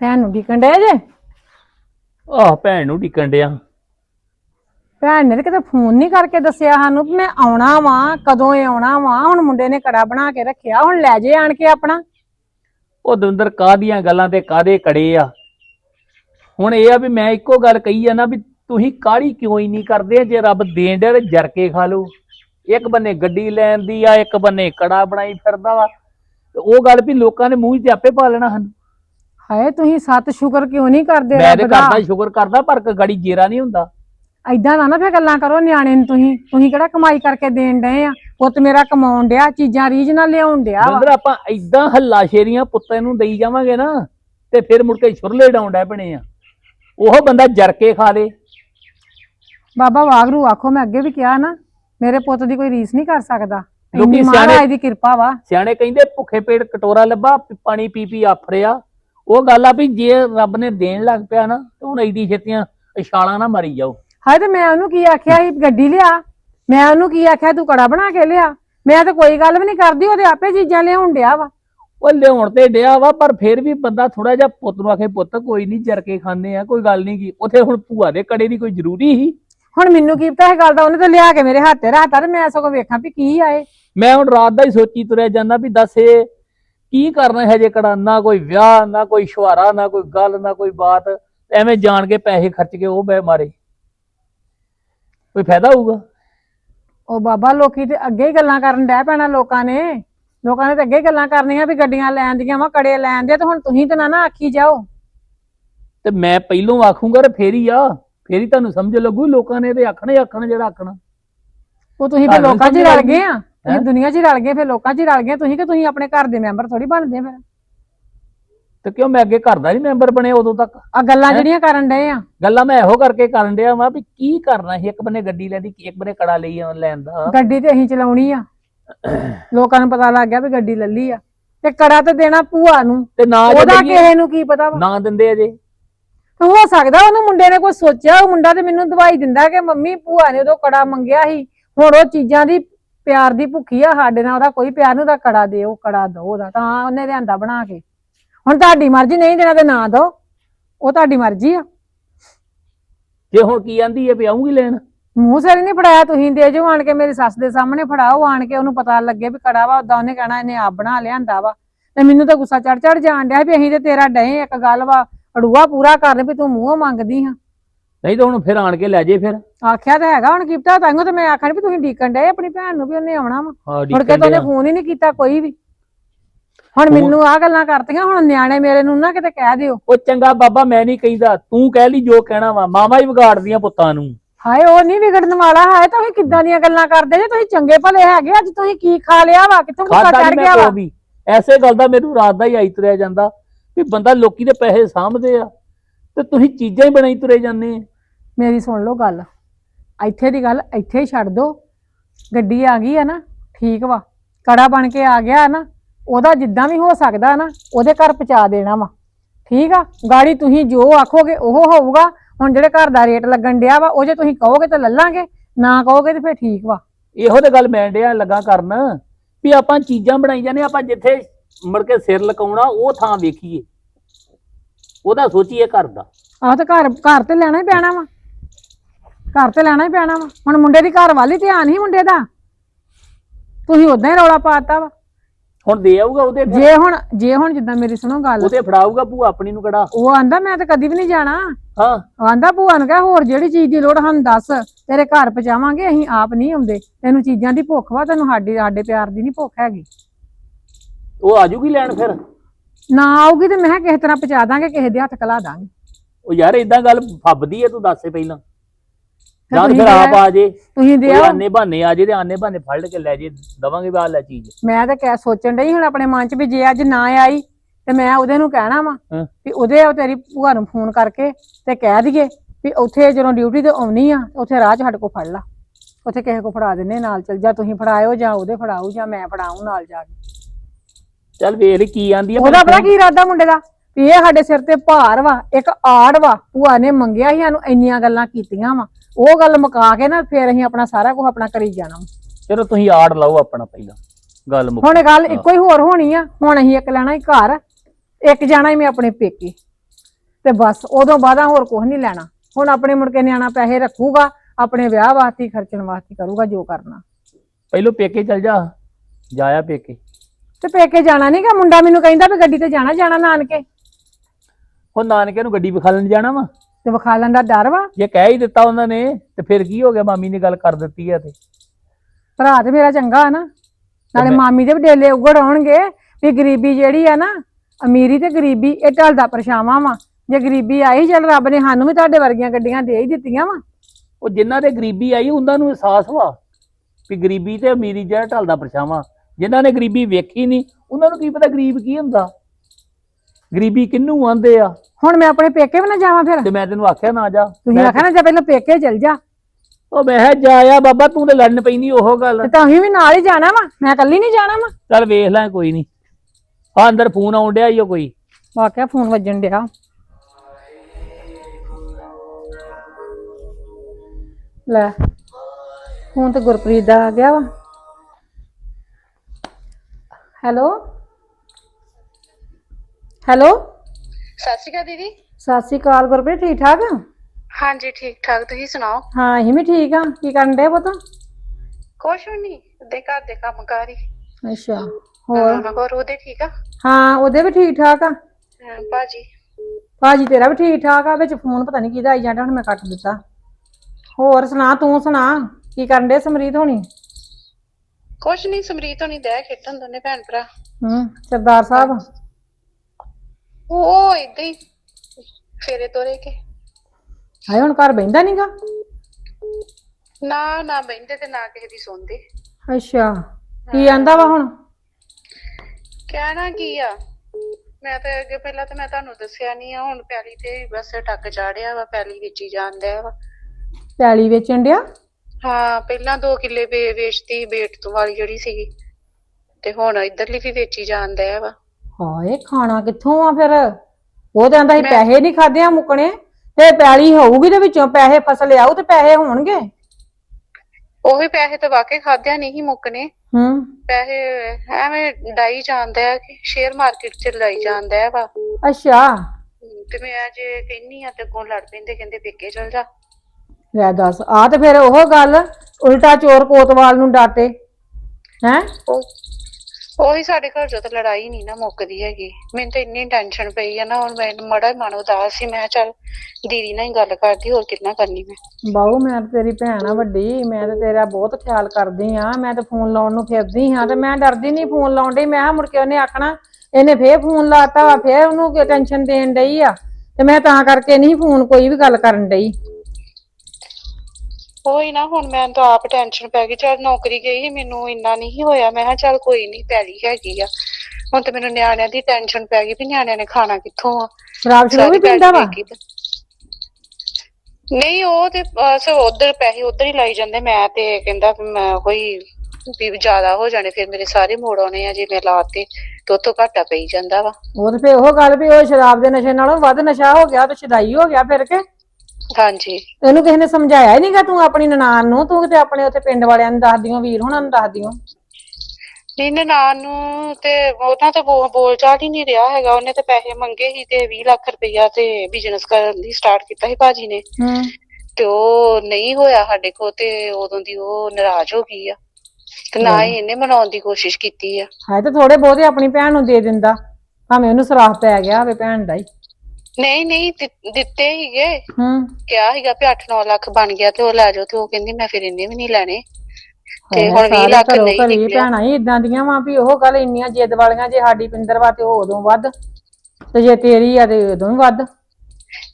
ਭੈਣ ਨੂੰ ਡਿਕਣ ਡਿਆ ਜੇ? ਆਹ ਭੈਣ ਨੂੰ ਡਿੱਕਣ ਡਿਆ। ਭੈਣ ਨੇ ਤਾਂ ਕਿਤੇ ਫੋਨ ਨਹੀਂ ਕਰਕੇ ਦੱਸਿਆ ਸਾਨੂੰ ਵੀ ਮੈਂ ਆਉਣਾ ਵਾਂ ਕਦੋਂ ਇਹ ਆਉਣਾ ਵਾਂ। ਹੁਣ ਮੁੰਡੇ ਨੇ ਕੜਾ ਬਣਾ ਕੇ ਰੱਖਿਆ ਹੁਣ ਲੈ ਜੇ ਆਣ ਕੇ ਆਪਣਾ। ਉਹ ਦਵਿੰਦਰ ਕਾਹਦੀਆਂ ਗੱਲਾਂ ਤੇ ਕਾਦੇ ਕੜੇ ਆ? ਹੁਣ ਇਹ ਆ ਵੀ ਮੈਂ ਇੱਕੋ ਗੱਲ ਕਹੀ ਆ ਨਾ ਵੀ ਤੁਸੀਂ ਕਾਹਲੀ ਕਿਉਂ ਹੀ ਨਹੀਂ ਕਰਦੇ ਜੇ ਰੱਬ ਦੇਣ ਡਿਆ ਤੇ ਜਰ ਕੇ ਖਾ ਲਓ। ਇੱਕ ਬੰਨੇ ਗੱਡੀ ਲੈਣ ਦੀ ਆ ਇੱਕ ਬੰਨੇ ਕੜਾ ਬਣਾਈ ਫਿਰਦਾ ਵਾ। ਤੇ ਉਹ ਗੱਲ ਵੀ ਲੋਕਾਂ ਨੇ ਮੂੰਹ 'ਚ ਆਪੇ ਪਾ ਲੈਣਾ ਹਨ ਹਾਏ ਤੁਸੀਂ ਸੱਤ ਸ਼ੁਕਰ ਕਿਉਂ ਨਹੀਂ ਕਰਦੇ ਮੈਂ ਤੇ ਕਰਦਾ ਸ਼ੁਕਰ ਕਰਦਾ ਪਰ ਗਾੜੀ ਜੇਰਾ ਨਹੀਂ ਹੁੰਦਾ। ਐਦਾਂ ਨਾ ਨਾ ਫੇਰ ਗੱਲਾਂ ਕਰੋ ਨਿਆਣੇ ਨੂੰ ਤੁਸੀਂ। ਤੁਸੀਂ ਕਿਹੜਾ ਕਮਾਈ ਕਰਕੇ ਦੇਣ ਡਏ ਆ? ਪੁੱਤ ਮੇਰਾ ਕਮਾਉਣ ਡਿਆ ਚੀਜ਼ਾਂ ਰੀਝ ਨਾਲ ਲਿਆਉਣ ਡਿਆ ਦਵਿੰਦਰ ਆਪਾਂ ਐਦਾਂ ਹੱਲਾ ਸ਼ੇਰੀਆਂ ਪੁੱਤਾਂ ਨੂੰ ਦੇਈ ਜਾਵਾਂਗੇ ਨਾ ਤੇ ਫਿਰ ਮੁੜ ਕੇ ਛੁਰਲੇ ਡਾਉਣ ਡੈ ਪਣੇ ਆ। ਉਹ ਬੰਦਾ ਜਰ ਕੇ ਖਾ ਲੇ। ਬਾਬਾ ਵਾਗਰੂ ਆਖੋ ਮੈਂ ਅੱਗੇ ਵੀ ਕਿਹਾ ਨਾ ਮੇਰੇ ਪੁੱਤ ਦੀ ਕੋਈ ਰੀਸ ਨਹੀਂ ਕਰ ਸਕਦਾ। ਲੋਕੀ ਸਿਆਣੇ- ਦੀ ਕਿਰਪਾ ਵਾ। ਸਿਆਣੇ ਕਹਿੰਦੇ ਭੁੱਖੇ ਪੇਟ ਕਟੋਰਾ ਲੱਭਾ ਪਾਣੀ ਪੀ ਪੀ ਆਫਰਿਆ ਉਹ ਗੱਲ ਆ ਵੀ ਜੇ ਰੱਬ ਨੇ ਦੇਣ ਲੱਗ ਪਿਆ ਨਾ ਤੇ ਹੁਣ ਐਡੀ ਛੇਤੀਆਂ ਇਸ਼ਾਲਾ ਨਾ ਮਾਰੀ ਜਾਓ। ਹਾਏ ਤੇ ਮੈਂ ਉਹਨੂੰ ਕੀ ਆਖਿਆ ਸੀ ਗੱਡੀ ਲਿਆ? ਮੈਂ ਉਹਨੂੰ ਕੀ ਆਖਿਆ ਤੂੰ ਕੜਾ ਬਣਾ ਕੇ ਲਿਆ? ਮੈਂ ਤਾਂ ਕੋਈ ਗੱਲ ਵੀ ਨਹੀਂ ਕਰਦੀ ਉਹਦੇ ਆਪੇ ਚੀਜ਼ਾਂ ਲਿਆਉਣ ਡਿਆ ਵਾ। ਉਹ ਲਿਆਉਣ ਤੇ ਡਿਆ ਵਾ ਪਰ ਫਿਰ ਵੀ ਬੰਦਾ ਥੋੜਾ ਜਿਹਾ ਪੁੱਤ ਨੂੰ ਆਖੇ ਪੁੱਤ ਕੋਈ ਨਹੀਂ ਜਰ ਕੇ ਖਾਂਦੇ ਆ ਕੋਈ ਗੱਲ ਨਹੀਂ ਕੀ। ਉਥੇ ਹੁਣ ਭੂਆ ਦੇ ਕੜੇ ਦੀ ਕੋਈ ਜ਼ਰੂਰੀ ਸੀ? ਹੁਣ ਮੈਨੂੰ ਕੀ ਪਤਾ ਇਹ ਗੱਲ ਦਾ ਉਹਨੇ ਤਾਂ ਲਿਆ ਕੇ ਮੇਰੇ ਹੱਥੇ ਰੱਖਤਾ ਤੇ ਮੈਂ ਸਗੋਂ ਵੇਖਾਂ ਵੀ ਕੀ ਆਏ ਮੈਂ ਹੁਣ ਰਾਤ ਦਾ ਹੀ ਸੋਚੀ ਤੁਰਿਆ ਜਾਂਦਾ ਵੀ ਦੱਸ ਇਹ ਕੀ ਕਰਨਾ ਹੈ ਜੇ ਕੜਾ ਨਾ ਕੋਈ ਵਿਆਹ ਨਾ ਕੋਈ ਸ਼ੁਹਾਰਾ ਨਾ ਕੋਈ ਗੱਲ ਨਾ ਕੋਈ ਬਾਤ। ਐਵੇਂ ਜਾਣ ਕੇ ਪੈਸੇ ਖਰਚ ਕੇ ਉਹ ਬੈ ਮਾਰੇ। ਕੋਈ ਫਾਇਦਾ ਹੋਊਗਾ? ਉਹ ਬਾਬਾ ਲੋਕੀ ਤੇ ਅੱਗੇ ਹੀ ਗੱਲਾਂ ਕਰਨ ਡੈ ਪੈਣਾ ਲੋਕਾਂ ਨੇ। ਲੋਕਾਂ ਨੇ ਤੇ ਅੱਗੇ ਹੀ ਗੱਲਾਂ ਕਰਨੀਆਂ ਵੀ ਗੱਡੀਆਂ ਲੈਣ ਦੀਆਂ ਵਾ ਕੜੇ ਲੈਣ ਦੇ ਤੇ ਹੁਣ ਤੁਸੀਂ ਤੇ ਨਾ ਨਾ ਆਖੀ ਜਾਓ। ਤੇ ਮੈਂ ਪਹਿਲੋਂ ਆਖੂੰਗਾ ਤੇ ਫੇਰ ਹੀ ਆ। ਫੇਰ ਹੀ ਤੁਹਾਨੂੰ ਸਮਝ ਲੱਗੂ ਲੋਕਾਂ ਨੇ ਤੇ ਆਖਣਾ ਹੀ ਆਖਣਾ ਜਿਹੜਾ ਆਖਣਾ। ਉਹ ਤੁਸੀਂ ਤੁਹਾਨੂੰ ਲੋਕਾਂ 'ਚ ਹੀ ਰਲ। ਗਏ ਆ। ਤੁਸੀਂ? ਦੁਨੀਆ 'ਚ ਹੀ ਰਲ ਗਏ ਫਿਰ ਲੋਕਾਂ 'ਚ ਹੀ ਰਲ ਗਏ। ਤੁਸੀਂ ਕਿ ਤੁਸੀਂ ਆਪਣੇ ਘਰ ਦੇ ਮੈਂਬਰ ਥੋੜੀ ਬਣਦੇ ਫਿਰ? ਤੇ ਕਿਉਂ ਮੈਂ ਅੱਗੇ ਘਰ ਦਾ ਨਹੀਂ ਮੈਂਬਰ ਬਣਿਆ ਉਦੋਂ ਤੱਕ? ਆ ਗੱਲਾਂ? ਜਿਹੜੀਆਂ ਕਰਨ ਡਏ ਆ। ਗੱਲਾਂ ਮੈਂ ਇਹੋ ਕਰਕੇ ਕਰਨ ਡਿਆ ਵਾਂ ਵੀ ਕੀ ਕਰਨਾ ਸੀ? ਇੱਕ ਬੰਨੇ ਗੱਡੀ ਲੈਂਦੀ ਇੱਕ ਬੰਨੇ ਕੜਾ ਲਈ ਆ ਲੈਣ ਦਾ। ਗੱਡੀ ਤੇ ਅਸੀਂ ਚਲਾਉਣੀ ਆ। ਲੋਕਾਂ ਨੂੰ ਪਤਾ ਲੱਗ ਗਿਆ ਵੀ ਗੱਡੀ ਲੱਲੀ ਆ। ਤੇ ਕੜਾ ਤੇ ਦੇਣਾ ਭੂਆ ਨੂੰ। ਤੇ ਨਾ ਉਹਦਾ ਕਿਸੇ ਨੂੰ ਕੀ ਪਤਾ ਨਾ ਦਿੰਦੇ ਅਜੇ ਹੋ ਸਕਦਾ ਉਹਨੂੰ ਮੁੰਡੇ ਨੇ ਕੋਈ ਸੋਚਿਆ ਉਹ ਮੁੰਡਾ ਤੇ ਮੈਨੂੰ ਦਵਾਈ ਦਿੰਦਾ ਕਿ ਮੰਮੀ ਭੂਆ ਨੇ ਉਦੋਂ ਕੜਾ ਮੰਗਿਆ ਸੀ। ਹੁਣ ਉਹ ਚੀਜ਼ਾਂ ਦੀ ਪਿਆਰ ਦੀ ਭੁੱਖੀ ਆ ਸਾਡੇ ਨਾਲ ਉਹਦਾ ਕੋਈ ਪਿਆਰ ਨਹੀਂ ਉਹਦਾ ਕੜਾ ਦਿਓ ਕੜਾ ਦੋ ਉਹਦਾ ਤਾਂ ਉਹਨੇ ਲਿਆਂਦਾ ਬਣਾ ਕੇ। ਹੁਣ ਤੁਹਾਡੀ ਮਰਜ਼ੀ ਨਹੀਂ ਦੇਣਾ ਤੇ ਨਾ ਦੋ। ਉਹ ਤੁਹਾਡੀ ਮਰਜ਼ੀ ਆ। ਜੇ ਹੁਣ ਕੀ ਆਂਦੀ ਹੈ ਵੀ ਆਉਂਗੀ ਲੈਣ? ਮੂੰਹ ਸਿਰ ਨਹੀਂ ਫੜਾਇਆ ਤੁਸੀਂ ਦੇ ਜੋ ਆਣ ਕੇ ਮੇਰੀ ਸੱਸ ਦੇ ਸਾਹਮਣੇ ਫੜਾਓ ਆਣ ਕੇ ਉਹਨੂੰ ਪਤਾ ਲੱਗੇ ਵੀ ਕੜਾ ਵਾ ਉਦਾਂ ਉਹਨੇ ਕਹਿਣਾ ਇਹਨੇ ਆਪ ਬਣਾ ਲਿਆਂਦਾ ਵਾ। ਤੇ ਮੈਨੂੰ ਤਾਂ ਗੁੱਸਾ ਚੜ ਚੜ ਜਾਣ ਡਿਆ ਵੀ ਅਸੀਂ ਤੇ ਤੇਰਾ ਡਏ ਇੱਕ ਗੱਲ ਵਾ ਅੜੂਆ ਪੂਰਾ ਕਰ ਵੀ ਤੂੰ ਮੂੰਹੋਂ ਮੰਗਦੀ ਹਾਂ। ਨਹੀਂ ਤਾਂ ਹੁਣ ਫਿਰ ਆਣ ਕੇ ਲੈ ਜੇ ਫਿਰ। ਆਖਿਆ ਤਾਂ ਹੈਗਾ ਹੁਣ ਕੀਤਾ ਤਾਂਗੋ ਤੇ ਮੈਂ ਆਖਣ ਵੀ ਤੁਸੀਂ ਡੀਕਣ ਡਏ ਆਪਣੀ ਭੈਣ ਨੂੰ ਵੀ ਉਹਨੇ ਆਉਣਾ ਵਾ। ਹਾਂ ਮੁੜ ਕੇ ਤਾਂ ਉਹਨੇ ਫੋਨ ਹੀ ਨਹੀਂ ਕੀਤਾ ਕੋਈ ਵੀ। ਹੁਣ ਮੈਨੂੰ ਆ ਗੱਲਾਂ ਕਰਤੀਆਂ ਹੁਣ ਨਿਆਣੇ ਮੇਰੇ ਨੂੰ ਨਾ ਕਿਤੇ ਕਹਿ ਦਿਓ। ਉਹ ਚੰਗਾ ਬਾਬਾ ਮੈਂ ਨਹੀਂ ਕਹਿੰਦਾ। ਤੂੰ ਕਹਿ ਲਈ ਜੋ ਕਹਿਣਾ ਵਾ ਮਾਵਾ ਹੀ ਵਿਗਾੜਦੀਆਂ ਪੁੱਤਾਂ ਨੂੰ। ਹਾਏ ਉਹ ਨਹੀਂ ਵਿਗੜਨ ਵਾਲਾ ਹੈ ਤੁਸੀਂ ਕਿੱਦਾਂ ਦੀਆਂ ਗੱਲਾਂ ਕਰਦੇ ਜੇ? ਤੁਸੀਂ ਚੰਗੇ ਭਲੇ ਹੈਗੇ ਅੱਜ ਤੁਸੀਂ ਕੀ ਖਾ ਲਿਆ ਵਾ? ਕਿੱਥੋਂ ਗੁੱਸਾ ਚੜ ਗਿਆ ਵੀ। ਐਸੇ ਗੱਲ ਦਾ ਮੈਨੂੰ ਰਾਤ ਦਾ ਹੀ ਆਈ ਤੁਰਿਆ ਜਾਂਦਾ ਵੀ ਬੰਦਾ ਲੋਕੀ ਦੇ ਪੈਸੇ ਸਾਂਭਦੇ ਆ। ਤੇ ਤੁਸੀਂ ਚੀਜ਼ਾਂ ਹੀ ਬਣਾਈ ਤੁਰੇ ਜਾਂਦੇ ਆ ਮੇਰੀ ਸੁਣ ਲਓ ਗੱਲ। ਇੱਥੇ ਦੀ ਗੱਲ ਇੱਥੇ ਹੀ ਛੱਡ ਦੋ। ਗੱਡੀ ਆ ਗਈ ਆ ਨਾ ਠੀਕ ਵਾ। ਕੜਾ ਬਣ ਕੇ ਆ ਗਿਆ ਨਾ ਉਹਦਾ ਜਿੱਦਾਂ ਵੀ ਹੋ ਸਕਦਾ ਨਾ ਉਹਦੇ ਘਰ ਪਹੁੰਚਾ ਦੇਣਾ ਵਾ। ਠੀਕ ਆ? ਗਾੜੀ ਤੁਸੀਂ ਜੋ ਆਖੋਗੇ ਉਹ ਹੋਊਗਾ। ਹੁਣ ਜਿਹੜੇ ਘਰ ਦਾ ਰੇਟ ਲੱਗਣ ਡਿਆ ਵਾ ਉਹ ਜੇ ਤੁਸੀਂ ਕਹੋਗੇ ਤਾਂ ਲੱਲਾਂਗੇ। ਨਾ ਕਹੋਗੇ ਤੇ ਫਿਰ ਠੀਕ ਵਾ। ਇਹੋ ਤੇ ਗੱਲ ਮੈਂ ਡਿਆ ਲੱਗਾ ਕਰਨ ਵੀ ਆਪਾਂ ਚੀਜ਼ਾਂ ਬਣਾਈ ਜਾਂਦੇ ਆਪਾਂ ਜਿੱਥੇ ਮੁੜ ਕੇ ਸਿਰ ਲਕਾਉਣਾ ਉਹ ਥਾਂ ਵੇਖੀਏ। ਉਹਦਾ ਸੋਚੀਏ ਘਰ ਦਾ। ਆਹ ਤਾਂ ਘਰ ਘਰ ਤੇ ਲੈਣਾ ਹੀ ਪੈਣਾ ਵਾ। ਘਰ ਤੇ ਲੈਣਾ ਹੀ ਪੈਣਾ ਵਾ। ਹੁਣ ਮੁੰਡੇ ਦੀ ਘਰ ਵਾਲੀ ਧਿਆਨ ਹੀ ਮੁੰਡੇ ਦਾ। ਤੁਸੀਂ ਉਦਾਂ ਹੀ ਰੌਲਾ ਪਾਤਾ ਵਾ। ਹੁਣ ਦੇ ਆਊਗਾ ਉਹਦੇ ਫਿਰ। ਜੇ ਹੁਣ ਜੇ ਹੁਣ ਜਿੱਦਾਂ ਮੇਰੀ ਸੁਣੋ ਗੱਲ। ਉਹਦੇ ਫੜਾਊਗਾ ਭੂਆ ਆਪਣੀ ਨੂੰ ਕੜਾ ਉਹ ਆਂਦਾ ਮੈਂ ਤਾਂ ਕਦੀ ਵੀ ਨਹੀਂ ਜਾਣਾ। ਹਾਂ। ਆਂਦਾ ਭੂਆ ਨੂੰ ਕਹ ਹੋਰ ਜਿਹੜੀ ਚੀਜ਼ ਦੀ ਲੋੜ ਸਾਨੂੰ ਦੱਸ। ਤੇਰੇ ਘਰ ਪਹੁੰਚਾਵਾਂਗੇ ਅਸੀਂ ਆਪ ਨਹੀਂ ਆਉਂਦੇ। ਤੈਨੂੰ ਚੀਜ਼ਾਂ ਦੀ ਭੁੱਖ ਵਾ ਤੈਨੂੰ ਸਾਡੀ ਸਾਡੇ ਪਿਆਰ ਦੀ ਨਹੀਂ ਭੁੱਖ ਹੈਗੀ। ਉਹ ਆਜੂਗੀ ਲੈਣ ਫਿਰ? ਨਾ ਆਊਗੀ ਤੇ ਮੈਂ ਕਿਹਾ ਕਿਸੇ ਤਰ੍ਹਾਂ ਪਹੁੰਚਾ ਦਾਂਗੇ ਕਿਸੇ ਦੇ ਹੱਥ ਕਲਾ ਦਾਂਗੇ। ਉਹ ਯਾਰ ਇਦਾਂ ਗੱਲ ਫੱਬਦੀ ਐ ਤੂੰ ਦੱਸੇ ਪਹਿਲਾਂ। ਜਾਂ ਤੁਸੀਂ ਫਿਰ ਆਪ ਆ ਜੇ ਤੁਸੀਂ ਦੇ ਕੋਈ ਆਓ ਆਨੇ ਬਹਾਨੇ ਆ ਜੇ ਤੇ ਆਨੇ ਬਹਾਨੇ ਫੜ ਕੇ ਲੈ ਜੇ ਦਵਾਂਗੇ ਬਾਹਰ ਲੈ ਚੀਜ਼। ਮੈਂ ਤਾਂ ਕਹਿ ਸੋਚਣ ਡਈ ਹੁਣ ਆਪਣੇ ਮਨ 'ਚ ਵੀ ਜੇ ਅੱਜ ਨਾ ਆਈ ਤੇ ਮੈਂ ਉਹਦੇ ਨੂੰ ਕਹਿਣਾ ਵਾ ਹਾਂ। ਵੀ ਉਹਦੇ ਉਹ ਤੇਰੀ ਭੂਆ ਨੂੰ ਫੋਨ ਕਰਕੇ ਤੇ ਕਹਿ ਦਈਏ ਵੀ ਉੱਥੇ ਜਦੋਂ ਡਿਊਟੀ ਤੇ ਆਉਣੀ ਆ ਉੱਥੇ ਰਾਹ 'ਚ ਸਾਡੇ ਕੋਲ ਫੜ ਲਾ। ਉੱਥੇ ਕਿਸੇ ਕੋ ਫੜਾ ਦਿੰਨੇ ਨਾਲ ਚਲ ਜਾ ਤੁਸੀਂ ਫੜਾਇਓ ਜਾਂ ਉਹਦੇ ਫੜਾਓ ਜਾਂ ਮੈਂ ਫੜਾਉਂ ਨਾਲ ਜਾ ਕੇ। ਚੱਲ ਵੇਖ ਕੀ ਆਂਦੀ ਆ ਉਹਦਾ ਪਤਾ ਕੀ ਇਰਾਦਾ ਮੁੰਡੇ ਦਾ? ਵੀ ਇਹ ਸਾਡੇ ਸਿਰ ਤੇ ਭਾਰ ਵਾ ਇੱਕ ਆੜ ਵਾ। ਭੂਆ ਨੇ ਮੰਗਿਆ ਸੀ ਸਾਨੂੰ ਇੰਨੀਆਂ ਗੱਲਾਂ ਕੀਤੀਆਂ ਵਾ। ਉਹ ਗੱਲ ਮੁਕਾ ਕੇ ਨਾ ਫਿਰ ਅਸੀਂ ਆਪਣਾ ਸਾਰਾ ਕੁਝ ਆਪਣਾ ਕਰੀ ਜਾਣਾ ਵਾ। ਚਲੋ ਤੁਸੀਂ ਆੜ ਲਾਓ ਆਪਣਾ ਪਹਿਲਾਂ ਗੱਲ ਮੁੱਕ ਹੁਣ ਗੱਲ ਇੱਕੋ ਹੀ ਹੋਰ ਹੋਣੀ ਆ। ਹੁਣ ਅਸੀਂ ਇੱਕ ਲੈਣਾ ਹੀ ਘਰ ਇੱਕ ਜਾਣਾ ਹੀ ਮੈਂ ਆਪਣੇ ਪੇਕੇ। ਤੇ ਬਸ ਉਦੋਂ ਬਾਅਦਾਂ ਹੋਰ ਕੁਝ ਨਹੀਂ ਲੈਣਾ। ਹੁਣ ਆਪਣੇ ਮੁੜ ਕੇ ਨਿਆਣਾ ਪੈਸੇ ਰੱਖੂਗਾ ਆਪਣੇ ਵਿਆਹ ਵਾਸਤੇ ਹੀ ਖਰਚਣ ਵਾਸਤੇ ਕਰੂਗਾ ਜੋ ਕਰਨਾ। ਪਹਿਲੋਂ ਪੇਕੇ ਚਲ ਜਾ ਜਾਇਆ ਪੇਕੇ। ਤੇ ਪੇਕੇ ਜਾਣਾ ਨਹੀਂਗਾ ਮੁੰਡਾ ਮੈਨੂੰ ਕਹਿੰਦਾ ਵੀ ਗੱਡੀ ਤੇ ਜਾਣਾ ਜਾਣਾ ਨਾਨਕੇ। ਹੁਣ ਨਾਨਕੇ ਨੂੰ ਗੱਡੀ ਵਿਖਾਲਣ ਜਾਣਾ ਵਾ? ਤੇ ਵਿਖਾ ਲੈਣ ਦਾ ਡਰ ਵਾ? ਜੇ ਕਹਿ ਹੀ ਦਿੱਤਾ ਉਹਨਾਂ ਨੇ ਤੇ ਫਿਰ ਕੀ ਹੋ ਗਿਆ? ਮਾਮੀ ਨੇ ਗੱਲ ਕਰ ਦਿੱਤੀ ਆ ਤੇ। ਭਰਾ ਤੇ ਮੇਰਾ ਚੰਗਾ ਆ ਨਾ। ਨਾਲੇ ਮਾਮੀ ਦੇ ਵੀ ਡੇਲੇ ਉਗੜ ਆਉਣਗੇ ਵੀ ਗਰੀਬੀ ਜਿਹੜੀ ਆ ਨਾ ਅਮੀਰੀ ਤੇ ਗਰੀਬੀ ਇਹ ਢਲਦਾ ਪਰਛਾਵਾਂ ਵਾ। ਜੇ ਗਰੀਬੀ ਆਈ ਚੱਲ ਰੱਬ ਨੇ ਸਾਨੂੰ ਵੀ ਤੁਹਾਡੇ ਵਰਗੀਆਂ ਗੱਡੀਆਂ ਦੇ ਹੀ ਦਿੱਤੀਆਂ ਵਾ। ਉਹ ਜਿਨ੍ਹਾਂ ਦੇ ਗਰੀਬੀ ਆਈ ਉਹਨਾਂ ਨੂੰ ਅਹਿਸਾਸ ਵਾ ਵੀ ਗਰੀਬੀ ਤੇ ਅਮੀਰੀ ਜਿਹੜਾ ਢਲਦਾ ਪਰਛਾਵਾਂ। ਜਿਨ੍ਹਾਂ ਨੇ ਗਰੀਬੀ ਵੇਖੀ ਨਹੀਂ ਉਹਨਾਂ ਨੂੰ ਕੀ ਪਤਾ ਗਰੀਬ ਕੀ ਹੁੰਦਾ? ਗਰੀਬੀ ਕਿੰਨੂੰ ਆਂਦੇ ਆ? ਹੁਣ ਮੈਂ ਆਪਣੇ ਪੇਕੇ ਵੀ ਨਾ ਜਾਵਾਂ ਫਿਰ। ਤੇ ਮੈਂ ਤੈਨੂੰ ਆਖਿਆ ਨਾ ਜਾ। ਤੁਸੀਂ ਆਖਿਆ ਨਾ ਜੇ ਪਹਿਲਾਂ ਪੇਕੇ ਚਲ ਜਾ। ਉਹ ਮੈਂ ਕਿਹਾ ਜਾ ਆ ਬਾਬਾ ਤੂੰ ਤੇ ਲੜਨ ਪੈਂਦੀ ਉਹ ਗੱਲ। ਤੇ ਤੁਸੀਂ ਵੀ ਨਾਲ ਹੀ ਜਾਣਾ ਵਾ ਮੈਂ ਇਕੱਲੀ ਨਹੀਂ ਜਾਣਾ ਵਾ। ਚੱਲ ਵੇਖ ਲੈ ਕੋਈ ਨਹੀਂ। ਆ ਅੰਦਰ ਫੋਨ ਆਉਣ ਡਿਆ ਈ ਓ ਕੋਈ। ਵਾਕਿਆ ਫੋਨ ਵੱਜਣ ਡਿਆ। ਲੈ ਹੁਣ ਤੇ ਗੁਰਪ੍ਰੀਤ ਦਾ ਆ ਗਿਆ ਵਾ। ਹੈਲੋ? ਹੈਲੋ? ਸਤਿ ਸ਼੍ਰੀ ਅਕਾਲ ਦੀਦੀ। ਸਤਿ ਸ਼੍ਰੀ ਅਕਾਲ ਗੁਰਪ੍ਰੀਤ ਠੀਕ ਠਾਕ? ਹਾਂਜੀ ਠੀਕ ਠਾਕ। ਤੁਸੀਂ ਸੁਣਾਓ? ਹਾਂ ਅਸੀਂ ਵੀ ਠੀਕ ਆ ਕੀ ਕਰਨ ਡੇ ਪੁੱਤ? ਕੁਛ ਵੀ ਨਹੀਂ ਦੇ ਘਰ ਦੇ ਕੰਮ ਕਾਰ ਹੀ। ਅੱਛਾ ਹੋਰ? ਹਾਂ, ਹੋਰ ਉਹਦੇ ਠੀਕ ਆ? ਹਾਂ ਉਹਦੇ ਵੀ ਠੀਕ ਠਾਕ ਆ। ਹਾਂ, ਭਾਜੀ। ਭਾਜੀ ਤੇਰਾ ਵੀ ਠੀਕ ਠਾਕ ਆ। ਵਿੱਚ ਫੋਨ ਪਤਾ ਨਹੀਂ ਕਿਹਦਾ ਆਈ ਜਾਂਦਾ ਹੁਣ ਮੈਂ ਕੱਟ ਦਿੱਤਾ। ਹੋਰ ਸੁਣਾ ਤੂੰ ਸੁਣਾ। ਕੀ ਕਰਨ ਡੇ ਸਮਰੀਤ ਹੋਣੀ? ਕੁਛ ਨਹੀਂ ਸਮਰੀਤ ਹੋਣੀ ਦੇ ਖੇਡਣ ਦੋਨੇ ਭੈਣ ਭਰਾ। ਹੂੰ ਸਰਦਾਰ ਸਾਹਿਬ? ਉਹ ਏਦਾਂ ਹੀ ਫੇਰੇ ਤੋਰੇ ਕੇ। ਹਾਏ ਹੁਣ ਘਰ ਬਹਿੰਦਾ ਨਹੀਂਗਾ ਨਾ ਨਾ ਬਹਿੰਦੇ ਤੇ ਨਾ ਕਿਸੇ ਦੀ ਸੁਣਦੇ ਅੱਛਾ ਕੀ ਆਂਦਾ ਵਾ ਹੁਣ? ਕਹਿਣਾ ਕੀ ਆ? ਮੈਂ ਤਾਂ ਅੱਗੇ ਪਹਿਲਾਂ ਤਾਂ ਮੈਂ ਤੁਹਾਨੂੰ ਦੱਸਿਆ ਨਹੀਂ ਆ ਹੁਣ ਪੈਲੀ ਤੇ ਬਸ ਟੱਕ ਚਾੜਿਆ ਵਾ ਪੈਲੀ ਵੇਚੀ ਜਾਂਦਿਆ ਵਾ। ਪੈਲੀ ਵੇਚਣ ਡਿਆ? ਹਾਂ ਪਹਿਲਾਂ 2 ਕਿੱਲੇ ਵੇ ਵੇਚਤੀ ਬੇਟ ਤੋਂ ਵਾਲੀ ਜਿਹੜੀ ਸੀਗੀ। ਤੇ ਹੁਣ ਇਧਰਲੀ ਵੀ ਵੇਚੀ ਜਾਂਦਿਆ ਵਾ। ਹਾਏ ਖਾਣਾ ਕਿੱਥੋਂ ਆ ਫਿਰ? ਉਹ ਤੇ ਆਂਦਾ ਸੀ ਮੈਂ- ਪੈਸੇ ਨਹੀਂ ਖਾਦੇ ਆ ਮੁੱਕਣੇ। ਤੇ ਪੈਲੀ ਹੋਊਗੀ ਤੇ ਵਿੱਚੋਂ ਪੈਸੇ ਫਸਲ ਆਊ ਤੇ ਪੈਸੇ ਹੋਣਗੇ। ਉਹ ਵੀ ਪੈਸੇ ਤਾਂ ਵਾਕਈ ਖਾਦਿਆ ਨਹੀਂ ਸੀ ਮੁੱਕਣੇ। ਹੂੰ। ਪੈਸੇ ਐਵੇਂ ਡਾਈ ਜਾਂਦਾ ਹੈ ਕਿ ਸ਼ੇਅਰ ਮਾਰਕੀਟ 'ਚ ਲਾਈ ਜਾਂਦਾ ਹੈ ਵਾ। ਅੱਛਾ। ਤੇ ਮੈਂ ਜੇ ਕਹਿੰਨੀ ਆ ਤੇ ਅੱਗੋਂ ਲੜ ਪੈਂਦੇ ਕਹਿੰਦੇ ਪੇਕੇ ਚਲ ਜਾ। ਲੈ ਦੱਸ। ਆ ਤੇ ਫਿਰ ਉਹ ਗੱਲ ਉਲਟਾ ਚੋਰ ਕੋਤਵਾਲ ਨੂੰ ਡਾਟੇ। ਹੈ? ਉਹ ਸਾਡੇ ਘਰ ਤਾਂ ਲੜਾਈ ਨਹੀਂ ਨਾ ਮੁੱਕਦੀ ਹੈਗੀ। ਮੈਨੂੰ ਤਾਂ ਇੰਨੀ ਟੈਨਸ਼ਨ ਪਈ ਆ ਨਾ ਹੁਣ ਮੈਂ ਮੜਾ ਮਨ ਉਦਾਸ ਸੀ ਮੈਂ ਚੱਲ ਦੀਦੀ ਨਾਲ ਹੀ ਗੱਲ ਕਰਦੀ ਹੋਰ ਕਿੰਨਾ ਕਰਨੀ ਮੈਂ। ਬਾਊ ਮੈਂ ਤੇ ਤੇਰੀ ਭੈਣ ਆ ਵੱਡੀ ਮੈਂ ਤੇ ਤੇਰਾ ਬਹੁਤ ਖਿਆਲ ਕਰਦੀ ਆ। ਮੈਂ ਤੇ ਫੋਨ ਲਾਉਣ ਨੂੰ ਫਿਰਦੀ ਹਾਂ ਤੇ ਮੈਂ ਡਰਦੀ ਨਹੀਂ ਫੋਨ ਲਾਉਣ ਡਈ। ਮੈਂ ਮੁੜ ਕੇ ਉਹਨੇ ਆਖਣਾ ਇਹਨੇ ਫੇਰ ਫੋਨ ਲਾਤਾ ਵਾ ਫੇਰ ਉਹਨੂੰ ਕਿ ਟੈਨਸ਼ਨ ਦੇਣ ਡਈ ਆ? ਤੇ ਮੈਂ ਤਾਂ ਕਰਕੇ ਨਹੀਂ ਫੋਨ ਕੋਈ ਵੀ ਗੱਲ ਕਰਨ ਡਈ। ਉਹੀ ਨਾ ਹੁਣ ਮੈਂ ਤਾਂ ਆਪ ਟੈਨਸ਼ਨ ਪੈ ਗਈ ਚੱਲ ਨੌਕਰੀ ਗਈ ਸੀ, ਮੈਨੂੰ ਇੰਨਾ ਨਹੀਂ ਹੋਇਆ ਮੈਂ ਕਿਹਾ ਚੱਲ ਕੋਈ ਨਹੀਂ ਪੈਲੀ ਹੈਗੀ ਆ। ਹੁਣ ਤੇ ਮੈਨੂੰ ਨਿਆਣਿਆਂ ਦੀ ਟੈਨਸ਼ਨ ਪੈ ਗਈ ਵੀ ਨਿਆਣਿਆਂ ਨੇ ਖਾਣਾ ਕਿੱਥੋਂ ਆ। ਸ਼ਰਾਬ ਸ਼ਰਾਬ ਵੀ ਸਾਰੀ ਪੀਂਦਾ ਵਾ? ਤੇ- ਨਹੀਂ ਉਹ ਤੇ ਬਸ ਉਧਰ ਪੈਸੇ ਉਧਰ ਹੀ ਲਾਈ ਜਾਂਦੇ ਮੈਂ ਤੇ ਕਹਿੰਦਾ ਵੀ ਮੈਂ ਕੋਈ ਵੀ ਜ਼ਿਆਦਾ ਹੋ ਜਾਣੇ ਫਿਰ ਮੇਰੇ ਸਾਰੇ ਮੋੜ ਆਉਣੇ ਆ ਜੇ ਮੈਂ ਲਾਤੇ ਤੇ ਉਤੋਂ ਘਾਟਾ ਪਈ ਜਾਂਦਾ ਵਾ। ਉਹ ਤੇ ਫੇਰ ਉਹ ਗੱਲ ਵੀ ਉਹ ਸ਼ਰਾਬ ਦੇ ਨਸ਼ੇ ਨਾਲੋਂ ਵੱਧ ਨਸ਼ਾ ਹੋ ਗਿਆ ਤੇ ਛਦਾਈ ਹੋ ਗਿਆ ਫਿਰ ਕੇ। ਹਾਂਜੀ। ਤੈਨੂੰ ਕਿਸੇ ਨੇ ਸਮਝਾਇਆ ਹੀ ਨਹੀਂਗਾ ਤੂੰ ਆਪਣੀ ਨਨਾਣ ਨੂੰ? ਤੂੰ ਤੇ ਆਪਣੇ ਉੱਥੇ ਪਿੰਡ ਵਾਲਿਆਂ ਨੂੰ ਦੱਸ ਦਿਓ ਵੀਰ ਹੁਣਾਂ ਨੂੰ ਦੱਸ ਦਿਓ ਨਹੀਂ ਨਨਾਣ ਨੂੰ ਤੇ ਉਹਨਾਂ ਤੇ ਬੋ- ਬੋਲ ਚਾਲ ਹੀ ਨਹੀਂ ਰਿਹਾ ਹੈਗਾ। ਉਹਨੇ ਤੇ ਪੈਸੇ ਮੰਗੇ ਸੀ ਤੇ 20 ਲੱਖ ਰੁਪਈਆ ਤੇ ਬਿਜ਼ਨਸ ਕਰਨ ਦੀ ਸਟਾਰਟ ਕੀਤਾ ਸੀ ਭਾਜੀ ਨੇ। ਹੂੰ। ਤੇ ਉਹ ਨਹੀਂ ਹੋਇਆ ਸਾਡੇ ਕੋਲ ਤੇ ਉਦੋਂ ਦੀ ਉਹ ਨਾਰਾਜ਼ ਹੋ ਗਈ ਆ। ਤੇ ਨਾ ਹੀ। ਇਹਨੇ ਮਨਾਉਣ ਦੀ ਕੋਸ਼ਿਸ਼ ਕੀਤੀ ਆ। ਹਾਏ ਤੇ ਥੋੜੇ ਬਹੁਤੇ ਆਪਣੀ ਭੈਣ ਨੂੰ ਦੇ ਦਿੰਦਾ। ਭਾਵੇਂ ਉਹਨੂੰ ਸਰਾਫ ਪੈ ਗਿਆ ਹੋਵੇ ਭੈਣ ਦਾ ਹੀ। ਨਹੀਂ ਨਹੀਂ ਦਿੱਤ- ਦਿੱਤੇ ਹੀਗੇ ਹੂੰ। ਕਿਹਾ ਸੀਗਾ ਵੀ 8-9 ਲੱਖ ਬਣ ਗਿਆ ਤੇ ਉਹ ਲੈ ਜਾਓ ਤੇ ਉਹ ਕਹਿੰਦੀ ਮੈਂ ਫਿਰ ਇੰਨੇ ਵੀ ਨਹੀਂ ਲੈਣੇ। ਤੇ ਹੁਣ 20 ਸਾਰੇ ਲੱਖ ਨਹੀਂ ਘਰੀ ਨਿਕਲਿਆ। ਭੈਣਾਂ ਹੀ ਇਦਾਂ ਦੀਆਂ ਵਾਂ ਵੀ ਉਹ ਗੱਲ ਇੰਨੀਆਂ ਜਿੱਦ ਵਾਲੀਆਂ ਜੇ ਸਾਡੀ ਪਿੰਦਰ ਵਾ ਤੇ ਉਹ ਉਦੋਂ ਵੱਧ ਤੇ ਜੇ ਤੇਰੀ ਆ ਤੇ ਉਦੋਂ ਵੀ ਵੱਧ।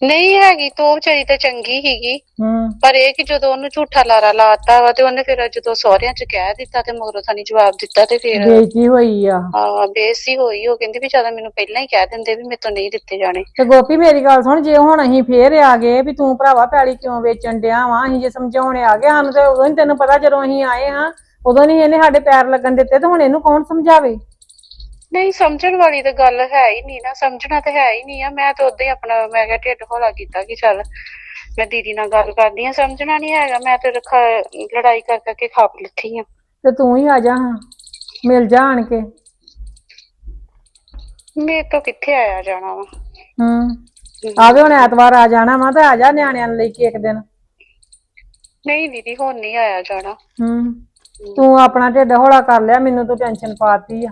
ਨਹੀਂ ਹੈਗੀ ਤੋ ਵਿਚਾਰੀ ਤਾਂ ਚੰਗੀ ਸੀਗੀ। ਹੂੰ। ਪਰ ਇਹ ਕਿ ਜਦੋਂ ਉਹਨੂੰ ਝੂਠਾ ਲਾਰਾ ਲਾਤਾ ਵਾ ਤੇ ਉਹਨੇ ਫਿਰ ਜਦੋਂ ਸਹੁਰਿਆਂ ਚ ਕਹਿ ਦਿੱਤਾ ਤੇ ਮਗਰੋਂ ਸਾਨੀ ਜਵਾਬ ਦਿੱਤਾ ਤੇ ਫਿਰ ਬੇਇੱਜ਼ਤੀ ਹੋਈ ਆ। ਹਾਂ ਬੇਇੱਜ਼ਤੀ ਹੋਈ ਉਹ ਕਹਿੰਦੀ ਵੀ ਜ਼ਿਆਦਾ ਮੈਨੂੰ ਪਹਿਲਾਂ ਹੀ ਕਹਿ ਦਿੰਦੇ ਵੀ ਮੇਰੇ ਤੋਂ ਨਹੀਂ ਦਿੱਤੇ ਜਾਣੇ। ਤੇ ਗੋਪੀ ਮੇਰੀ ਗੱਲ ਸੁਣ ਜੇ ਹੁਣ ਅਸੀਂ ਫੇਰ ਆ ਗਏ ਵੀ ਤੂੰ ਭਰਾਵਾ ਪੈਲੀ ਕਿਉਂ ਵੇਚਣ ਡਿਆ ਵਾ? ਅਸੀਂ ਜੇ ਸਮਝਾਉਣੇ ਆ ਗਏ ਸਾਨੂੰ ਤੇ ਉਦੋਂ ਹੀ ਤੈਨੂੰ ਪਤਾ ਜਦੋਂ ਅਸੀਂ ਆਏ ਹਾਂ ਉਦੋਂ ਨਹੀਂ ਇਹਨੇ ਸਾਡੇ ਪੈਰ ਲੱਗਣ ਦਿੱਤੇ ਤੇ ਹੁਣ ਇਹਨੂੰ ਕੌਣ ਸਮਝਾਵੇ? ਨਹੀਂ ਸਮਝਣ ਵਾਲੀ ਤਾਂ ਗੱਲ ਹੈ ਹੀ ਨਹੀਂ ਨਾ ਸਮਝਣਾ ਤਾਂ ਹੈ ਹੀ ਨਹੀਂ ਆ। ਮੈਂ ਤਾਂ ਉਦਾਂ ਹੀ ਆਪਣਾ ਮੈਂ ਕਿਹਾ ਢਿੱਡ ਹੌਲਾ ਕੀਤਾ ਕਿ ਚੱਲ ਮੈਂ ਦੀਦੀ ਨਾਲ ਗੱਲ ਕਰਦੀ ਆ ਸਮਝਣਾ ਨਹੀਂ ਹੈਗਾ। ਮੈਂ ਤੇ ਰਖਾ ਲੜਾਈ ਕਰ ਕਰਕੇ ਖਾਪ ਲਿੱਥੀ ਆ। ਤੇ ਤੂੰ ਹੀ ਆ ਜਾ ਹਾਂ ਮਿਲ ਜਾ ਆਣ ਕੇ। ਮੇਰੇ ਤੋਂ ਕਿੱਥੇ ਆਇਆ ਜਾਣਾ ਵਾ? ਹੂੰ ਆਵੇ ਹੁਣ ਐਤਵਾਰ ਆ ਜਾਣਾ ਵਾ ਤੇ ਆ ਜਾ ਨਿਆਣਿਆਂ ਨੂੰ ਲੈ ਕੇ ਇੱਕ ਦਿਨ। ਨਹੀਂ ਦੀਦੀ ਹੁਣ ਨਹੀਂ ਆਇਆ ਜਾਣਾ। ਹੂੰ ਤੂੰ ਆਪਣਾ ਢਿੱਡ ਹੌਲਾ ਕਰ ਲਿਆ ਮੈਨੂੰ ਤੂੰ ਟੈਨਸ਼ਨ ਪਾਤੀ ਆ।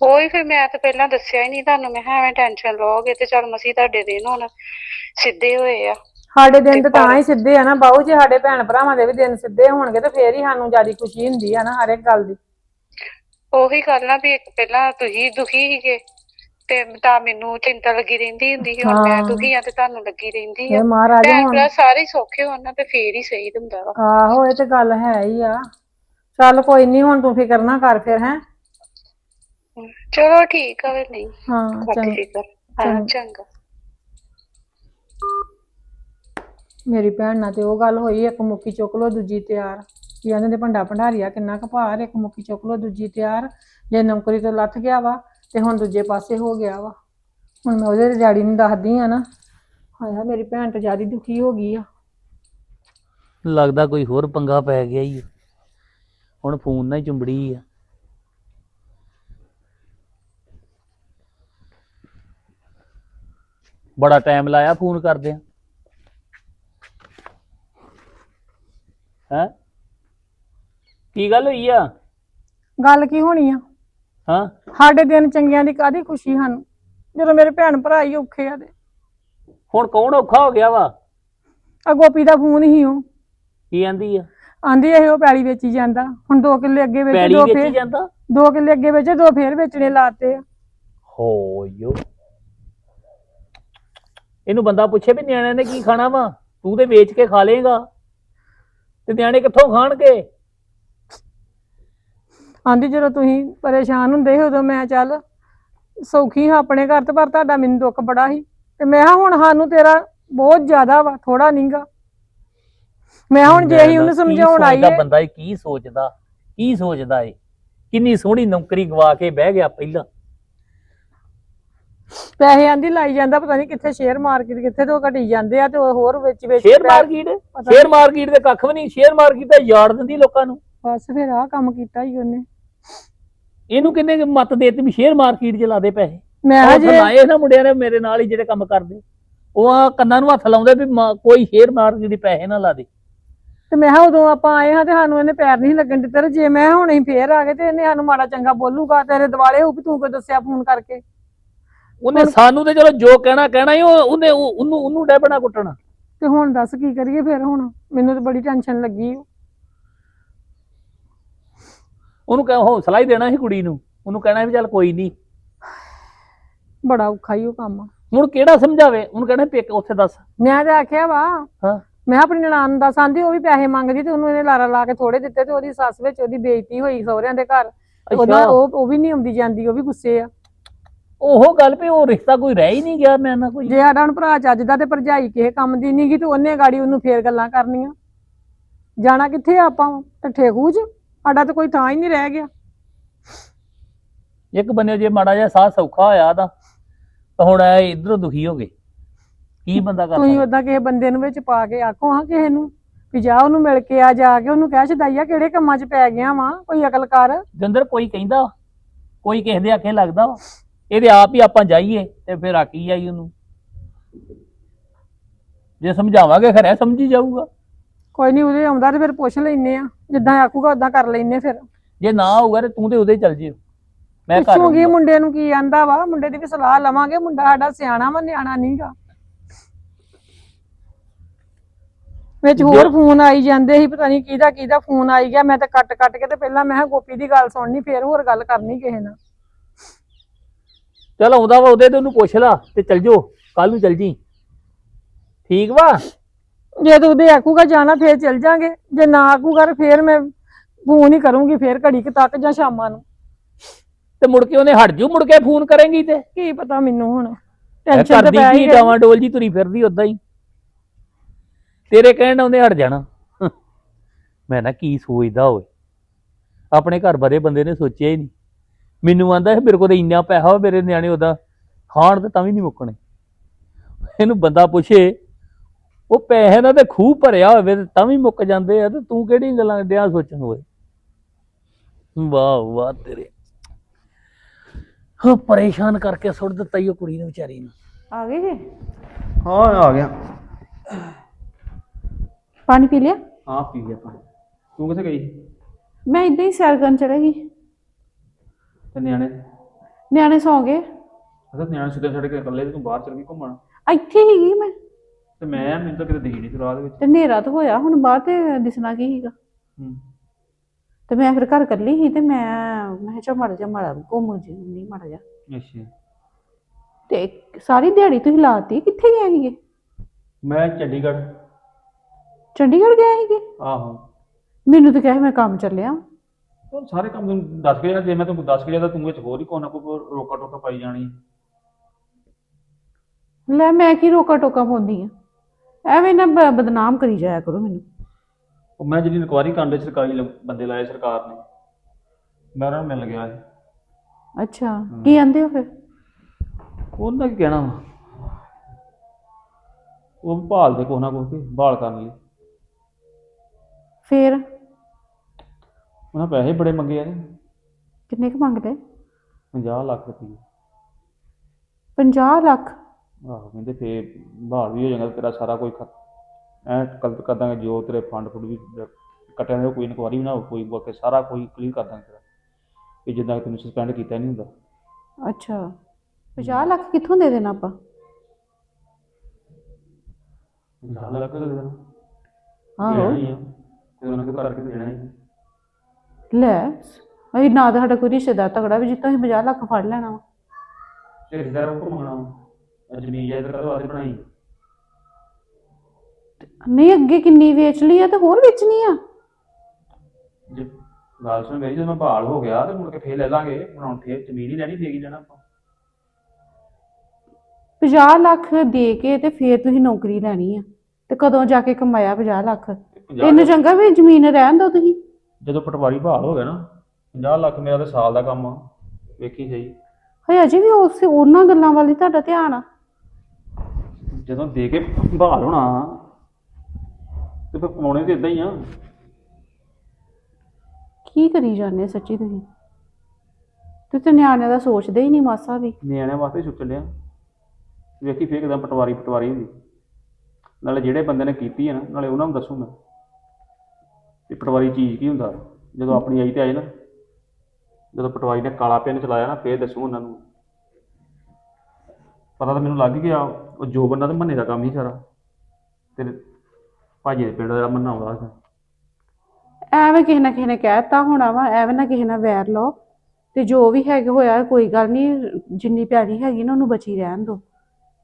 ਉਹੀ ਫਿਰ ਮੈਂ ਤਾਂ ਪਹਿਲਾਂ ਦੱਸਿਆ ਹੀ ਨਹੀਂ ਤੁਹਾਨੂੰ ਮੈਂ ਕਿਹਾ ਐਵੇਂ ਟੈਨਸ਼ਨ ਲਓਗੇ ਤੇ ਚੱਲ ਮਸੀ ਤੁਹਾਡੇ ਦਿਨ ਹੁਣ ਸਿੱਧੇ ਹੋਏ ਆ। ਸਾਡੇ ਦਿਨ ਤਾਂ ਤਾਂ ਹੀ ਸਿੱਧੇ ਆ ਨਾ ਬਾਹੂ ਜੇ ਸਾਡੇ ਭੈਣ ਭਰਾਵਾਂ ਦੇ ਵੀ ਦਿਨ ਸਿੱਧੇ ਹੋਣਗੇ ਤੇ ਫੇਰ ਹੀ ਸਾਨੂੰ ਜ਼ਿਆਦਾ ਖੁਸ਼ੀ ਹੁੰਦੀ ਆ ਨਾ ਹਰ ਇੱਕ ਗੱਲ ਦੀ। ਉਹੀ ਗੱਲ ਨਾ ਵੀ ਇੱਕ ਪਹਿਲਾਂ ਤੁਸੀਂ ਦੁਖੀ ਸੀਗੇ ਤੇ ਤਾਂ ਮੈਨੂੰ ਚਿੰਤਾ ਲੱਗੀ ਰਹਿੰਦੀ ਹੁੰਦੀ ਸੀ ਹੁਣ ਮੈਂ। ਦੁਖੀ ਆ ਤੇ ਤੁਹਾਨੂੰ ਲੱਗੀ ਰਹਿੰਦੀ ਇਹ ਆ ਮਹਾਰਾਜ ਭੈਣ ਹੁਣ ਭਰਾ ਸਾਰੇ ਸੌਖੇ ਹੋਣ ਨਾ ਤੇ ਫੇਰ ਹੀ ਸਹੀ ਹੁੰਦਾ ਵਾ। ਆਹੋ ਇਹ ਤੇ ਗੱਲ ਹੈ ਹੀ ਆ। ਚੱਲ ਕੋਈ ਨਹੀਂ ਹੁਣ ਤੂੰ ਫਿਕਰ ਨਾ ਕਰ ਫਿਰ ਹੈ। ਚਲੋ ਠੀਕ ਆ ਫਿਰ ਨਹੀਂ। ਹਾਂ ਚੰਗਾ। ਫਿਕਰ। ਹਾਂ ਚੰਗਾ। ਮੇਰੀ ਭੈਣ ਨਾਲ ਤੇ ਉਹ ਗੱਲ ਹੋਈ ਇੱਕ ਮੁੱਕੀ ਚੁੱਕ ਲੋ ਦੂਜੀ ਤਿਆਰ। ਕੀ ਕਹਿੰਦੇ ਨੇ ਭੰਡਾ ਭੰਡਾਰੀਆ ਕਿੰਨਾ ਕੁ ਭਾਰ ਇੱਕ ਮੁੱਕੀ ਚੁੱਕ ਲੋ ਦੂਜੀ ਤਿਆਰ। ਜੇ ਨੌਕਰੀ ਤੋਂ ਲੱਥ ਗਿਆ ਵਾ ਤੇ ਹੁਣ ਦੂਜੇ ਪਾਸੇ ਹੋ ਗਿਆ ਵਾ। ਹੁਣ ਮੈਂ ਉਹਦੇ ਡੈਡੀ ਨੂੰ ਦੱਸਦੀ ਆ ਨਾ ਹਾਇਆ ਮੇਰੀ ਭੈਣ ਤੇ ਜ਼ਿਆਦਾ ਦੁਖੀ ਹੋ ਗਈ ਆ। ਲੱਗਦਾ ਕੋਈ ਹੋਰ ਪੰਗਾ ਪੈ ਗਿਆ ਹੀ ਹੁਣ ਫੋਨ ਨਾਲ ਹੀ ਚੁੰਬੜੀ ਆ। ਬੜਾ ਟਾਈਮ ਲਾਇਆ ਫੋਨ ਕਰਦੇ ਆ ਹੈ? ਕੀ ਗੱਲ ਹੋਈ ਆ? ਗੱਲ ਕੀ ਹੋਣੀ ਆ? ਹਾਂ। ਸਾਡੇ ਦਿਨ ਚੰਗਿਆਂ ਦੀ ਕਾਦੀ ਖੁਸ਼ੀ ਸਾਨੂੰ? ਜਦੋਂ ਮੇਰੇ ਭੈਣ ਭਰਾ ਹੀ ਔਖੇ ਆ ਤੇ। ਹੁਣ ਕੌਣ ਔਖਾ ਹੋ ਗਿਆ ਵਾ? ਆ ਗੋਪੀ ਦਾ ਫੋਨ ਹੀ ਉਹ। ਕੀ ਆਂਦੀ ਆ? ਆਂਦੀ ਇਹ ਉਹ ਪੈਲੀ ਵੇਚੀ ਜਾਂਦਾ। ਹੁਣ 2 ਕਿੱਲੇ ਅੱਗੇ ਵੇਚੇ ਦੋ ਵੇਚੀ ਫੇਰ ਜਾਂਦਾ? 2 ਕਿੱਲੇ ਅੱਗੇ ਵੇਚੇ ਦੋ ਫੇਰ ਵੇਚਣੇ ਲਾਤੇ ਆ। ਹੋਯੋ ਇਹਨੂੰ ਬੰਦਾ ਪੁੱਛੇ ਵੀ ਨਿਆਣਿਆਂ ਨੇ ਕੀ ਖਾਣਾ ਵਾ? ਤੂੰ ਤੇ ਵੇਚ ਕੇ ਖਾ ਲੇਗਾ ਤੇ ਨਿਆਣੇ ਕਿੱਥੋਂ ਖਾਣਗੇ? ਆਂਦੀ ਜਦੋਂ ਤੁਸੀਂ ਪਰੇਸ਼ਾਨ ਹੁੰਦੇ ਸੀ ਉਦੋਂ ਮੈਂ ਚੱਲ ਸੌਖੀ ਹਾਂ ਆਪਣੇ ਘਰ ਤੇ ਪਰ ਤੁਹਾਡਾ ਮੈਨੂੰ ਦੁੱਖ ਬੜਾ ਸੀ। ਤੇ ਮੈਂ ਕਿਹਾ ਹੁਣ ਸਾਨੂੰ ਤੇਰਾ ਬਹੁਤ ਜ਼ਿਆਦਾ ਵਾ ਥੋੜਾ ਨਹੀਂਗਾ। ਮੈਂ ਹੁਣ ਜੇ ਹੀ ਉਹਨੂੰ ਕੀ ਸਮਝਾਉਣ ਆਈ ਸੋਚਦਾ ਬੰਦਾ ਇਹ ਕੀ ਸੋਚਦਾ? ਕੀ ਸੋਚਦਾ ਏ ਕਿੰਨੀ ਸੋਹਣੀ ਨੌਕਰੀ ਗਵਾ ਕੇ ਬਹਿ ਗਿਆ ਪਹਿਲਾਂ। ਪੈਸੇ ਆਂਦੀ ਲਾਈ ਜਾਂਦਾ ਪਤਾ ਨਹੀਂ ਕਿੱਥੇ ਸ਼ੇਅਰ ਮਾਰਕੀਟ ਕਿੱਥੇ ਤੋਂ ਘਟੀ ਜਾਂਦੇ ਆ ਤੇ ਉਹ ਹੋਰ ਵਿੱਚ ਵਿੱਚ ਸ਼ੇਅਰ ਮਾਰਕੀਟ ਸ਼ੇਅਰ ਮਾਰਕੀਟ ਦੇ ਕੱਖ ਵੀ ਨਹੀਂ ਸ਼ੇਅਰ ਮਾਰਕੀਟ ਤਾਂ ਯਾਰ ਦਿੰਦੀ ਲੋਕਾਂ ਨੂੰ। ਬਸ ਫਿਰ ਆਹ ਕੰਮ ਕੀਤਾ ਹੀ ਉਹਨੇ। ਇਹਨੂੰ ਕਿੰਨੇ ਮੱਤ ਦੇਤੀ ਵੀ ਸ਼ੇਅਰ ਮਾਰਕੀਟ 'ਚ ਲਾ ਦੇ ਪੈਸੇ? ਮੈਂ ਹਜੇ ਸੁਣਾਏ ਨਾ ਮੁੰਡਿਆਂ ਨੇ ਮੇਰੇ ਨਾਲ ਹੀ ਜਿਹੜੇ ਕੰਮ ਕਰਦੇ। ਉਹ ਆ ਕੰਨਾਂ ਨੂੰ ਹੱਥ ਲਾਉਂਦੇ ਵੀ ਕੋਈ ਸ਼ੇਅਰ ਮਾਰਕੀਟ ਦੇ ਪੈਸੇ ਨਾ ਲਾ ਦੇ। ਤੇ ਮੈਂ ਉਦੋਂ ਆਪਾਂ ਆਏ ਹਾਂ ਤੇ ਸਾਨੂੰ ਇਹਨੇ ਪੈਰ ਨਹੀਂ ਲੱਗਣ ਦਿੱਤੇ ਜੇ ਮੈਂ ਹੁਣ ਫੇਰ ਆ ਗਏ ਤੇ ਇਹਨੇ ਸਾਨੂੰ ਮਾੜਾ ਚੰਗਾ ਬੋਲੂਗਾ ਤੇਰੇ ਦਿਵਾਲੇ ਹੋਊ ਵੀ ਤੂੰ ਕੋ ਦੱਸਿਆ ਫੋਨ ਕਰਕੇ? ਉਹਨੇ ਸਾਨੂੰ ਤੇ ਚਲੋ ਜੋ ਕਹਿਣਾ ਕਹਿਣਾ ਹੀ ਉਹ- ਉਹਨੇ ਉਹ- ਉਹਨੂੰ ਉਹਨੂੰ ਡੈਬਣਾ ਕੁੱਟਣਾ। ਤੇ ਹੁਣ ਦੱਸ ਕੀ ਕਰੀਏ ਫਿਰ ਹੁਣ? ਮੈਨੂੰ ਤਾਂ ਬੜੀ ਟੈਨਸ਼ਨ ਲੱਗੀ। ਉਹਨੂੰ ਕਹ ਹੌਸਲਾ ਹੀ ਦੇਣਾ ਸੀ ਕੁੜੀ ਨੂੰ। ਉਹਨੂੰ ਕਹਿਣਾ ਵੀ ਚੱਲ ਕੋਈ ਨਹੀਂ ਬੜਾ ਔਖਾ ਹੀ ਉਹ ਕੰਮ ਹੁਣ ਕਿਹੜਾ ਸਮਝਾਵੇ? ਉਹਨੂੰ ਕਹਿਣਾ ਪੇਕ ਉੱਥੇ ਦੱਸ। ਮੈਂ ਤਾਂ ਆਖਿਆ ਵਾ ਹਾਂ। ਮੈਂ ਆਪਣੀ ਨਨਾਣ ਨੂੰ ਦੱਸ ਆਂਦੀ ਉਹ ਵੀ ਪੈਸੇ ਮੰਗਦੀ ਤੇ ਉਹਨੂੰ ਇਹਨੇ ਲਾਰਾ ਲਾ ਕੇ ਥੋੜੇ ਦਿੱਤੇ ਤੇ ਉਹਦੀ ਸੱਸ ਵਿੱਚ ਉਹਦੀ ਬੇਇੱਜ਼ਤੀ ਹੋਈ ਸਹੁਰਿਆਂ ਦੇ ਘਰ। ਤੇ ਉਹਦਾ ਅੱਛਾ। ਉਹ ਉਹ ਵੀ ਨਹੀਂ ਆਉਂਦੀ ਜਾਂਦੀ ਉਹ ਵੀ ਗੁੱਸੇ ਆ। ਉਹ ਗੱਲ ਵੀ ਉਹ ਰਿਸ਼ਤਾ ਕੋਈ ਰਹਿ ਹੀ ਨਹੀਂ ਗਿਆ ਮੈਂ ਨਾ ਕੋਈ ਜੇ ਸਾਡਾ ਹੁਣ ਭਰਾ ਚੱਜ ਦਾ ਤੇ ਭਰਜਾਈ ਕਿਸੇ ਕੰਮ ਦੀ ਨਹੀਂਗੀ ਤੇ ਉਹਨੇ ਗਾੜੀ ਉਹਨੂੰ ਫੇਰ ਗੱਲਾਂ ਕਰਨੀਆਂ। ਜਾਣਾ ਕਿੱਥੇ ਆ ਆਪਾਂ? ਠੱਠੇ ਖੂਜ। ਸਾਡਾ ਤਾਂ ਕੋਈ ਥਾਂ ਹੀ ਨਹੀਂ ਰਹਿ ਗਿਆ। ਇੱਕ ਬੰਨੇ ਜੇ ਮਾੜਾ ਜਿਹਾ ਸਾਹ ਸੌਖਾ ਹੋਇਆ ਤਾਂ ਤਾਂ ਹੁਣ ਇਹ ਇਧਰੋਂ ਦੁਖੀ ਹੋ ਗਏ। ਕੀ ਬੰਦਾ ਕਰ ਤੁਸੀਂ ਸਕਦਾ? ਓਦਾਂ ਕਿਸੇ ਬੰਦੇ ਨੂੰ ਵਿੱਚ ਪਾ ਕੇ ਆਖੋ ਹਾਂ ਕਿਸੇ ਨੂੰ ਵੀ ਜਾ ਉਹਨੂੰ ਮਿਲ ਕੇ ਆ ਜਾ ਕੇ ਉਹਨੂੰ ਕਹਿ ਛਦਾਈਆ ਕਿਹੜੇ ਕੰਮਾਂ 'ਚ ਪੈ ਗਿਆ ਵਾਂ ਕੋਈ ਅਕਲ ਕਰ। ਜੰਦਰ ਕੋਈ ਕਹਿੰਦਾ ਕੋਈ ਕਿਸੇ ਦੇ ਆਖੇ ਲੱਗਦਾ ਵਾ। ਇਹਦੇ ਆਪ ਹੀ ਆਪਾਂ ਜਾਈਏ ਤੇ ਫਿਰ ਆਕੀ ਆਈ ਉਹਨੂੰ? ਜੇ ਸਮਝਾਵਾਂਗੇ ਖਰਿਆ ਸਮਝੀ ਜਾਊਗਾ। ਕੋਈ ਨਹੀਂ ਉਹਦੇ ਆਉਂਦਾ ਤੇ ਫਿਰ ਪੁੱਛ ਲੈਨੇ ਆ। ਜਿੱਦਾਂ ਆਖੂਗਾ ਉਦਾਂ ਕਰ ਲੈਨੇ ਫਿਰ। ਜੇ ਨਾ ਹੋਊਗਾ ਤੇ ਤੂੰ ਤੇ ਉਹਦੇ ਚੱਲ ਜਿਓ। ਮੈਂ ਘਰ ਪੁੱਛੂਗੀ ਆਊਂਗਾ। ਮੁੰਡੇ ਨੂੰ ਕੀ ਆਂਦਾ ਵਾ ਮੁੰਡੇ ਦੀ ਵੀ ਸਲਾਹ ਲਵਾਂਗੇ। ਮੁੰਡਾ ਸਾਡਾ ਸਿਆਣਾ ਵਾ ਨਿਆਣਾ ਨਹੀਂਗਾ। ਵਿੱਚ ਹੋਰ ਫੋਨ ਆਈ ਜਾਂਦੇ ਸੀ ਪਤਾ ਨਹੀਂ ਕਿਹਦਾ ਕਿਹਦਾ ਫੋਨ ਆਈ ਗਿਆ। ਮੈਂ ਤਾਂ ਕੱਟ ਕੱਟ ਕੇ ਤੇ ਪਹਿਲਾਂ ਮੈਂ ਕਿਹਾ ਗੋਪੀ ਦੀ ਗੱਲ ਸੁਣਨੀ ਫਿਰ ਹੋਰ ਗੱਲ ਕਰਨੀ ਕਿਸੇ ਨਾਲ। ਚੱਲ ਆਉਂਦਾ ਵਾ ਉਹਦੇ ਤੇ ਉਹਨੂੰ ਪੁੱਛ ਲਾ ਤੇ ਚੱਲ ਜਿਓ ਕੱਲ ਨੂੰ ਚੱਲ ਜੀ। ਠੀਕ ਵਾ? ਜੇ ਤੂੰ ਉਹਦੇ ਆਖੂਗਾ ਜਾਣਾ ਫੇਰ ਚੱਲ ਜਾਾਂਗੇ। ਜੇ ਨਾ ਆਖੂਗਾ ਤੇ ਫੇਰ ਮੈਂ ਫੋਨ ਹੀ ਕਰੂੰਗੀ ਫੇਰ ਘੜੀ ਕੁ ਤੱਕ ਜਾਂ ਸ਼ਾਮਾਂ ਨੂੰ। ਤੇ ਮੁੜ ਕੇ ਉਹਨੇ ਹਟ ਜੂ ਮੁੜ ਕੇ ਫੋਨ ਕਰੇਂਗੀ ਤੇ? ਕੀ ਪਤਾ ਮੈਨੂੰ ਹੁਣ। ਟੈਨਸ਼ਨ ਤਾਂ ਕਰਦੀ ਪੈ ਕੀ ਹੀ ਗਈ ਡਾਵਾਂ ਡੋਲ ਜੀ ਤੁਰੀ ਫਿਰਦੀ ਉਦਾਂ ਹੀ। ਤੇਰੇ ਕਹਿਣ ਨਾਲ ਉਹਨੇ ਹਟ ਜਾਣਾ। ਮੈਂ ਨਾ ਕੀ ਸੋਚਦਾ ਹੋਏ ਆਪਣੇ ਘਰ ਬਾਰੇ ਬੰਦੇ ਨੇ ਸੋਚਿਆ ਹੀ ਨਹੀਂ। ਮੈਨੂੰ ਆਂਦਾ ਹੈ ਮੇਰੇ ਕੋਲ ਤਾਂ ਇੰਨਾ ਪੈਸਾ ਵਾ ਮੇਰੇ ਨਿਆਣੇ ਉਹਦਾ। ਖਾਣ ਤੇ ਤਾਂ ਵੀ ਨਹੀਂ ਮੁੱਕਣੇ। ਇਹਨੂੰ ਬੰਦਾ ਪੁੱਛੇ ਉਹ ਪੈਸੇ ਨਾਲ ਤੇ ਖੂਹ ਭਰਿਆ ਹੋਵੇ ਤੇ ਤਾਂ ਵੀ ਮੁੱਕ ਜਾਂਦੇ ਆ ਤੇ ਤੂੰ ਕਿਹੜੀ ਗੱਲਾਂ ਡਿਆ ਸੋਚਣ ਹੋਏ ਵਾਹ ਵਾਹ ਤੇਰੇ। ਹੋ ਪਰੇਸ਼ਾਨ ਕਰਕੇ ਸੁੱਟ ਦਿੱਤਾ ਈ ਉਹ ਕੁੜੀ ਨੂੰ ਵਿਚਾਰੀ ਨੂੰ। ਆ ਗਏ ਜੀ? ਹਾਂ ਆ ਗਿਆ। ਪਾਣੀ ਪੀ ਲਿਆ? ਹਾਂ ਪੀ ਗਿਆ ਪਾਣੀ ਤੂੰ ਕਿੱਥੇ ਗਈ? ਮੈਂ ਇਦਾਂ ਹੀ ਸੈਰ ਕਰਨ ਚਲੇ ਗਈ। ਤੇ ਨਿਆਣੇ? ਨਿਆਣੇ ਸੌ ਗਏ। ਅਸਾਂ ਨਿਆਣੇ ਸੁੱਤੇ ਛੱਡ ਕੇ ਇਕੱਲੇ ਤੇ ਤੂੰ ਬਾਹਰ ਚਲ ਗਈ ਘੁੰਮਣ? ਇੱਥੇ ਹੀ ਗਈ ਮੈਂ। ਤੇ ਮੈਂ ਮੈਨੂੰ ਤਾਂ ਕਿਤੇ ਦਿਖੀ ਨਹੀਂ ਰਾਤ ਵਿੱਚ। ਤੇ ਹਨੇਰਾ ਤਾਂ ਹੋਇਆ ਹੁਣ ਬਾਹਰ ਤੇ ਦਿਸਣਾ ਕੀ ਸੀਗਾ? ਹੂੰ। ਤੇ ਮੈਂ ਫਿਰ ਘਰ ਇਕੱਲੀ ਸੀ ਤੇ ਮੈਂ ਮੈਂ ਚੱਲ ਮੜ ਜਾ ਮੜਾ ਘੁੰਮ ਜੀ ਨਹੀਂ ਮੜ ਜਾ ਅੱਛਾ। ਤੇ ਸਾਰੀ ਦਿਹਾੜੀ ਤੁਸੀਂ ਲਾਤੀ ਕਿੱਥੇ ਗਏ ਸੀਗੇ? ਮੈਂ ਚੰਡੀਗੜ੍ਹ। ਚੰਡੀਗੜ੍ਹ ਗਏ ਸੀਗੇ? ਆਹੋ। ਮੈਨੂੰ ਤਾਂ ਕਿਹਾ ਸੀ ਮੈਂ ਕੰਮ ਚੱਲਿਆ। ਉਹ ਸਾਰੇ ਕੰਮ ਤੈਨੂੰ ਦੱਸ ਕੇ ਜਾਣਾ ਜੇ ਮੈਂ ਤੈਨੂੰ ਦੱਸ ਕੇ ਜਾਂਦਾ ਤੂੰ ਵਿੱਚ ਹੋਰ ਹੀ ਕੋਈ ਨਾ ਕੋਈ ਰੋਕਾ ਟੋਕਾ ਪਾਈ ਜਾਣੀ ਲੈ ਮੈਂ ਕੀ ਰੋਕਾ ਟੋਕਾ ਪਾਉਂਦੀ ਆ? ਐਵੇਂ ਨਾ ਬ- ਬਦਨਾਮ ਕਰੀ ਜਾਇਆ ਕਰੋ ਮੈਨੂੰ। ਉਹ ਮੈਂ ਜਿਹੜੀ ਇਨਕੁਆਰੀ ਕਰਨ ਦੇ ਸਰਕਾਰੀ ਲ- ਬੰਦੇ ਲਾਏ ਸਰਕਾਰ ਨੇ ਮੈਂ ਉਹਨਾਂ ਨੂੰ ਮਿਲ ਗਿਆ ਸੀ। ਅੱਛਾ ਕੀ ਆਂਦੇ ਹੋ ਫਿਰ? ਉਹਨਾਂ ਕੀ ਕਹਿਣਾ ਵਾ? ਉਹ ਭਾਲ ਦੇ ਕੋਹ ਨਾ ਕੋਹ ਕੇ ਭਾਲ ਕਰਨ ਲਈ। ਫਿਰ? ਉਹਨਾਂ ਪੈਸੇ ਬੜੇ ਮੰਗੇ ਆ ਕਿੰਨੇ ਕੁ ਮੰਗਦੇ? 50 ਲੱਖ ਰੁਪਏ 50 ਲੱਖ? ਆਹੋ ਕਹਿੰਦੇ ਫੇਰ ਬਹਾਲ ਵੀ ਹੋ ਜਾਏਗਾ ਤੇਰਾ ਸਾਰਾ ਕੋਈ ਖਤ ਐ ਕਲਪ ਕਰ ਦਾਂਗੇ ਜੋ ਤੇਰੇ ਫੰਡ ਫੁੱਡ ਵੀ ਕੱਟਿਆ ਨੇ ਕੋਈ ਇਨਕੁਆਰੀ ਵੀ ਨਾ ਹੋ ਕੋਈ ਬੋਲ ਕੇ ਸਾਰਾ ਕੋਈ ਕਲੀਅਰ ਕਰ ਦਾਂਗੇ ਤੇਰਾ। ਕਿ ਜਿੱਦਾਂ ਤੈਨੂੰ ਸਸਪੈਂਡ ਕੀਤਾ ਨਹੀਂ ਹੁੰਦਾ। ਅੱਛਾ। 50 ਲੱਖ ਕਿੱਥੋਂ ਦੇ ਦੇਣਾ ਆਪਾਂ? 50 ਲੱਖ ਦੇ ਦੇਣਾ। ਆਹੋ। ਤੇ ਉਹਨਾਂ ਨੂੰ ਕਰਕੇ ਦੇਣਾ ਹੀ ਲੈ ਅਈ ਨਾ ਤਾਂ ਸਾਡਾ ਕੋਈ ਰਿਸ਼ਤੇਦਾਰ ਤਗੜਾ ਵੀ ਜਿੱਤੋਂ ਅਸੀਂ 50 ਲੱਖ ਫੜ ਲੈਣਾ ਵਾ। ਰਿਸ਼ਤੇਦਾਰ ਉਹ ਮੰਗਣਾ ਵਾ। ਜ਼ਮੀਨ ਜਾਇਦਾਦ ਕਦੋਂ ਆਦੇ ਬਣਾਈ। ਨਹੀਂ ਅੱਗੇ ਕਿੰਨੀ ਵੇਚ ਲਈ ਆ ਤੇ ਹੋਰ ਵੇਚਣੀ ਆ? ਜੇ ਗੱਲ ਸੁਣ ਮੇਰੀ ਜਦੋਂ ਮੈਂ ਬਹਾਲ ਹੋ ਗਿਆ ਤੇ ਮੁੜ ਕੇ ਫੇਰ ਲੈ ਲਾਂਗੇ। ਬਣਾਉਣ ਫੇਰ ਜ਼ਮੀਨ ਹੀ ਲੈਣੀ ਦੇਗੀ ਲੈਣਾ ਆਪਾਂ? 50 ਲੱਖ ਦੇ ਕੇ ਤੇ ਫੇਰ ਤੁਸੀਂ ਨੌਕਰੀ ਲੈਣੀ ਆ। ਤੇ ਕਦੋਂ ਜਾ ਕੇ ਕਮਾਇਆ 50 ਲੱਖ? ਪੰਜਾਹ ਇਹਨੂੰ ਚੰਗਾ ਵੀ ਜ਼ਮੀਨ ਰਹਿਣ ਦਿਓ ਤੁਸੀਂ। ਜਦੋਂ ਪਟਵਾਰੀ ਬਹਾਲ ਹੋ ਗਿਆ ਨਾ 50 ਲੱਖ ਮੇਰਾ ਤਾਂ ਸਾਲ ਦਾ ਕੰਮ ਆ ਵੇਖੀ ਸਹੀ। ਹਏ ਅਜੇ ਵੀ ਉਸ ਉਹਨਾਂ ਗੱਲਾਂ ਵੱਲ ਹੀ ਤੁਹਾਡਾ ਧਿਆਨ ਆ। ਜਦੋਂ ਦੇ ਕੇ ਬਹਾਲ ਹੋਣਾ ਤੇ ਫਿਰ ਕਮਾਉਣੇ ਤੇ ਇਦਾਂ ਹੀ ਆ। ਕੀ ਕਰੀ ਜਾਂਦੇ ਸੱਚੀ ਤੁਸੀਂ? ਤੁਸੀਂ ਤਾਂ ਨਿਆਣਿਆਂ ਦਾ ਸੋਚਦੇ ਹੀ ਨਹੀਂ ਮਾਸਾ ਵੀ। ਨਿਆਣਿਆਂ ਵਾਸਤੇ ਸੁੱਚ ਲਿਆ। ਵੇਖੀ ਫੇਰ ਕਿਦਾਂ ਪਟਵਾਰੀ ਪਟਵਾਰੀ ਹੁੰਦੀ। ਨਾਲੇ ਜਿਹੜੇ ਬੰਦੇ ਨੇ ਕੀਤੀ ਹੈ ਨਾ ਨਾਲੇ ਉਹਨਾਂ ਨੂੰ ਦੱਸੂ ਮੈਂ। ਕਿ ਪਟਵਾਰੀ ਚੀਜ਼ ਕੀ ਹੁੰਦਾ? ਜਦੋਂ ਆਪਣੀ ਆਈ ਤੇ ਆਏ ਨਾ ਜਦੋਂ ਪਟਵਾਰੀ ਨੇ ਕਾਲਾ ਪੈਨ ਚਲਾਇਆ ਨਾ ਫੇਰ ਦੱਸੂ ਉਹਨਾਂ ਨੂੰ। ਪਤਾ ਤਾਂ ਮੈਨੂੰ ਲੱਗ ਗਿਆ ਉਹ ਜੋ ਬੰਦਾ ਤਾਂ ਮੰਨੇ ਦਾ ਕੰਮ ਹੀ ਸਾਰਾ। ਤੇਰੇ ਭਾਜੀ ਦੇ ਪਿੰਡ ਦਾ ਮੰਨਾ ਆਉਂਦਾ ਸੀ। ਐਵੇਂ ਕਿਸੇ ਨਾ ਕਿਸੇ ਨੇ ਕਹਿਤਾ ਹੋਣਾ ਵਾ ਐਵੇਂ ਨਾ ਕਿਸੇ ਨਾਲ ਵੈਰ ਲਓ। ਤੇ ਜੋ ਵੀ ਹੈਗੇ ਹੋਇਆ ਕੋਈ ਗੱਲ ਨਹੀਂ ਜਿੰਨੀ ਪਿਆਰੀ ਹੈਗੀ ਨਾ ਉਹਨੂੰ ਬਚੀ ਰਹਿਣ ਦਿਓ।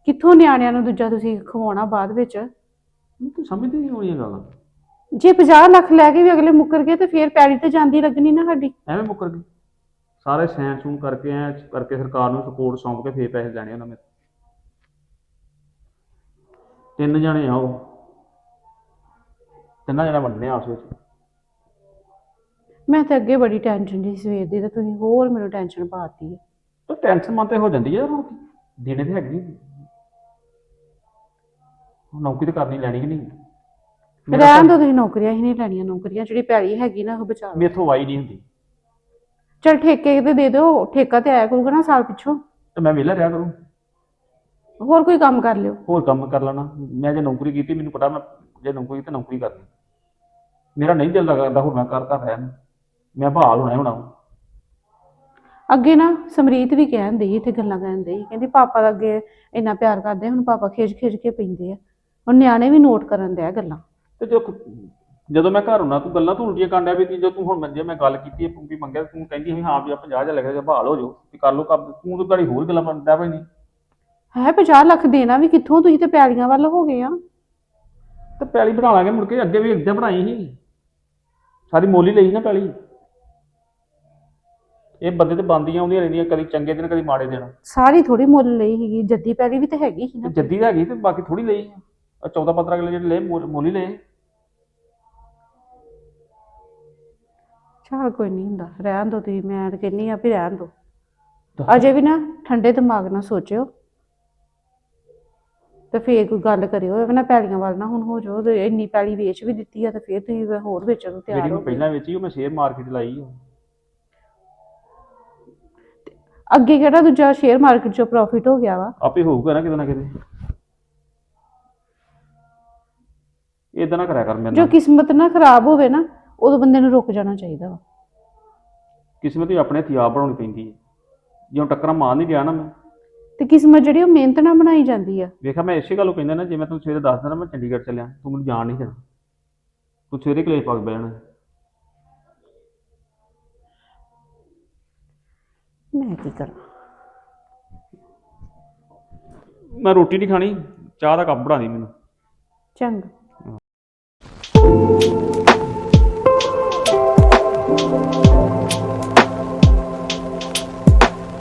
ਕਿੱਥੋਂ ਨਿਆਣਿਆਂ ਨੂੰ ਦੂਜਾ ਤੁਸੀਂ ਖਵਾਉਣਾ ਬਾਅਦ ਵਿੱਚ? ਤੂੰ ਸਮਝਦੀ ਨਹੀਂ ਹੋਣੀ ਇਹ ਗੱਲ? ਜੇ 50 ਲੱਖ ਲੈ ਕੇ ਵੀ ਅਗਲੇ ਮੁੱਕਰ ਗਏ ਤੇ ਫੇਰ ਪੈੜੀ ਤੇ ਜਾਂਦੀ ਲੱਗਣੀ ਨਾ ਸਾਡੀ। ਐਵੇਂ ਮੁੱਕਰ ਗਏ ਸਾਰੇ ਸੈਨ ਸੂਨ ਕਰਕੇ ਐ ਕਰਕੇ ਸਰਕਾਰ ਨੂੰ ਸਪੋਰਟ ਸੌਂਪ ਕੇ ਫੇਰ ਪੈਸੇ ਲੈਣੇ ਉਹਨਾਂ ਨੇ। ਤਿੰਨ ਜਣੇ ਆ ਉਹ। ਤਿੰਨਾਂ ਜਣਾ ਆ ਆਪਸ ਵਿੱਚ। ਮੈਂ ਤਾਂ ਅੱਗੇ ਬੜੀ ਟੈਨਸ਼ਨ ਜੀ ਸਵੇਰ ਦੀ ਤੇ ਤੁਸੀਂ ਹੋਰ ਮੈਨੂੰ ਟੈਨਸ਼ਨ ਪਾਤੀ ਹੈ ਤਾਂ ਟੈਨਸ਼ਨ ਮਨ ਤੇ ਹੋ ਜਾਂਦੀ ਹੈ ਹੁਣ। ਦੇਣੇ ਤੇ ਹੈਗੀ ਹੁਣ ਨੌਕਰੀ ਤੇ ਕਰਨੀ ਲੈਣੀ ਕਿ ਨਹੀਂ। ਰਹਿਣ ਦਿਓ ਤੁਸੀਂ ਨੌਕਰੀਆਂ ਹੀ ਨਹੀਂ ਲੈਣੀਆਂ ਨੌਕਰੀਆਂ ਜਿਹੜੀ ਪੈੜੀ ਹੈਗੀ ਨਾ ਉਹ ਬਚਾ ਲਓ। ਮੇਥੋਂ ਵਾਈ ਨਹੀਂ ਹੁੰਦੀ। ਚਲ ਠੇਕੇ ਤੇ ਦੇ ਦਿਓ ਠੇਕਾ ਤੇ ਆਇਆ ਕਰੂਗਾ ਨਾ ਸਾਲ ਪਿੱਛੋਂ। ਤੇ ਮੈਂ ਵਿਹਲਾ ਰਿਹਾ ਕਰੂੰ। ਹੋਰ ਕੋਈ ਕੰਮ ਕਰ ਲਿਓ। ਹੋਰ ਕੰਮ ਕਰ ਲੈਣਾ। ਮੈਂ ਜੇ ਨੌਕਰੀ ਕੀਤੀ ਮੈਨੂੰ ਪਤਾ ਮੈਂ ਜੇ ਨੌਕਰੀ ਕੀਤੀ ਨੌਕਰੀ ਕਰਨੀ ਮੇਰਾ ਨਹੀਂ ਦਿਲ ਕਰਦਾ ਹੁਣ ਮੈਂ ਕਰ ਕਰ ਰਿਹਾ ਮੈਂ ਬਹਾਲ ਹੋਣਾ ਹੀ ਹੋਣਾ। ਅੱਗੇ ਨਾ ਸਮਰੀਤ ਵੀ ਕਹਿੰਦੀ ਸੀ ਇੱਥੇ ਗੱਲਾਂ ਕਰਦੇ ਸੀ। ਕਹਿੰਦੀ ਪਾਪਾ ਦਾ ਅੱਗੇ ਇੰਨਾ ਪਿਆਰ ਕਰਦੇ ਹੁਣ ਪਾਪਾ ਖਿੱਚ ਖਿੱਚ ਕੇ ਪੈਂਦੇ ਆ। ਹੁਣ ਨਿਆਣੇ ਵੀ ਨੋਟ ਕਰਨ ਦੇ ਆ ਗੱਲਾਂ। ਤੇ ਜੋ ਜਦੋਂ ਮੈਂ ਘਰ ਹੁਣਾ ਤੂੰ ਗੱਲਾਂ ਤੂੰ ਉਲਟੀਆਂ ਕਾਂਡਿਆ ਵੀ ਜਦੋਂ ਤੂੰ ਹੁਣ ਮੈਂ ਜੇ ਮੈਂ ਗੱਲ ਕੀਤੀ ਹੈ ਤੂੰ ਵੀ ਮੰਗਿਆ ਤੂੰ ਕਹਿੰਦੀ ਸੀ ਹਾਂ ਵੀ ਆ 50 ਜਾਂ ਲੱਗਿਆ ਬਹਾਲ ਹੋ ਜਾਓ ਵੀ ਕਰ ਲਓ ਕੰਮ ਤੂੰ ਤਾਂ ਤੁਹਾਡੀ ਹੋਰ ਗੱਲਾਂ ਬਣਦਾ ਪਈ ਨਹੀਂ। ਹੈ 50 ਲੱਖ ਦੇਣਾ ਵੀ ਕਿੱਥੋਂ ਤੁਸੀਂ ਤੇ ਪੈੜੀਆਂ ਵੱਲ ਹੋ ਗਏ ਆ। ਤੇ ਪੈਲੀ ਬਣਾ ਲਾਂਗੇ ਮੁੜ ਕੇ ਅੱਗੇ ਵੀ ਇੱਦਾਂ ਬਣਾਈ ਸੀ। ਸਾਰੀ ਮੋਲੀ ਲਈ ਨਾ ਪੈਲੀ। ਇਹ ਬੰਦੇ ਤੇ ਬੰਦੀਆਂ ਆਉਂਦੀਆਂ ਰਹਿੰਦੀਆਂ ਕਦੀ ਚੰਗੇ ਦਿਨ ਕਦੀ ਮਾੜੇ ਦਿਨ। ਸਾਰੀ ਥੋੜੀ ਮੁੱਲ ਲਈ ਸੀਗੀ ਜੱਦੀ ਪੈੜੀ ਵੀ ਤੇ ਹੈਗੀ ਸੀ ਨਾ ਜੱਦੀ ਤਾਂ ਹੈਗੀ ਤੇ ਬਾਕੀ ਥੋੜੀ ਲਈ ਆ। 14 15 ਕਿੱਲੇ ਜਿਹੜੇ ਲਏ ਮੋਲੀ ਲਏ। ਚਲ ਕੋਈ ਨਹੀਂ ਹੁੰਦਾ ਰਹਿਣ ਦੋ ਤੁਸੀਂ ਮੈਂ ਤਾਂ ਕਹਿੰਨੀ ਆ ਵੀ ਰਹਿਣ ਦੋ। ਅਜੇ ਵੀ ਨਾ ਠੰਡੇ ਦਿਮਾਗ ਨਾਲ ਸੋਚਿਓ। ਤੇ ਫੇਰ ਕੋਈ ਗੱਲ ਕਰਿਓ ਐਵੇਂ ਨਾ ਪੈਲੀਆਂ ਵੱਲ ਨਾ ਹੁਣ ਹੋ ਜਾਓ ਤੇ ਇੰਨੀ ਪੈਲੀ ਵੇਚ ਵੀ ਦਿੱਤੀ ਆ ਤੇ ਫੇਰ ਤੁਸੀਂ ਹੋਰ ਵੇਚਣ ਨੂੰ ਤਿਆਰ ਜਿਹੜੀ ਹੋ ਮੈਂ ਪਹਿਲਾਂ ਵੇਚੀ ਉਹ ਮੈਂ ਸ਼ੇਅਰ ਮਾਰਕੀਟ ਲਾਈ ਆ। ਅੱਗੇ ਕਿਹੜਾ ਦੂਜਾ ਸ਼ੇਅਰ ਮਾਰਕੀਟ 'ਚੋਂ ਪ੍ਰੋਫਿਟ ਹੋ ਗਿਆ ਵਾ? ਆਪੇ ਹੋਊਗਾ ਨਾ ਕਿਤੇ ਨਾ ਕਿਤੇ। ਇਦਾਂ ਨਾ ਕਰਿਆ ਕਰ ਮੇਰੇ ਜੋ ਨਾਲ। ਕਿਸਮਤ ਨਾ ਖਰਾਬ ਹੋਵੇ ਨਾ ਉਦੋਂ ਬੰਦੇ ਨੂੰ ਰੁਕ ਜਾਣਾ ਚਾਹੀਦਾ ਵਾ। ਕਿਸਮਤ ਹੀ ਆਪਣੇ ਹੱਥੀਂ ਆਪ ਬਣਾਉਣੀ ਪੈਂਦੀ ਹੈ। ਜਿਉਂ ਟੱਕਰਾਂ ਮਾਰ ਨਹੀਂ ਗਿਆ ਨਾ ਮੈਂ। ਤੇ ਕਿਸਮਤ ਜਿਹੜੀ ਉਹ ਮਿਹਨਤ ਨਾਲ ਬਣਾਈ ਜਾਂਦੀ ਆ। ਵੇਖਿਆ ਮੈਂ ਇਸੇ ਗੱਲੋਂ ਕਹਿੰਦਾ ਨਾ ਜੇ ਮੈਂ ਤੈਨੂੰ ਸਵੇਰੇ ਦੱਸ ਦਿੰਦਾ ਮੈਂ ਚੰਡੀਗੜ੍ਹ ਚੱਲਿਆ ਤੂੰ ਮੈਨੂੰ ਜਾਣ ਨਹੀਂ ਦੇਣਾ। ਤੂੰ ਸਵੇਰੇ ਕਲੇਸ਼ ਪਾ ਕੇ ਬਹਿ ਜਾਣਾ। ਮੈਂ ਕੀ ਕਰਾਂ? ਮੈਂ ਰੋਟੀ ਨਹੀਂ ਖਾਣੀ ਚਾਹ ਦਾ ਕੱਪ ਬਣਾ ਦੀ ਮੈਨੂੰ। ਚੰਗਾ।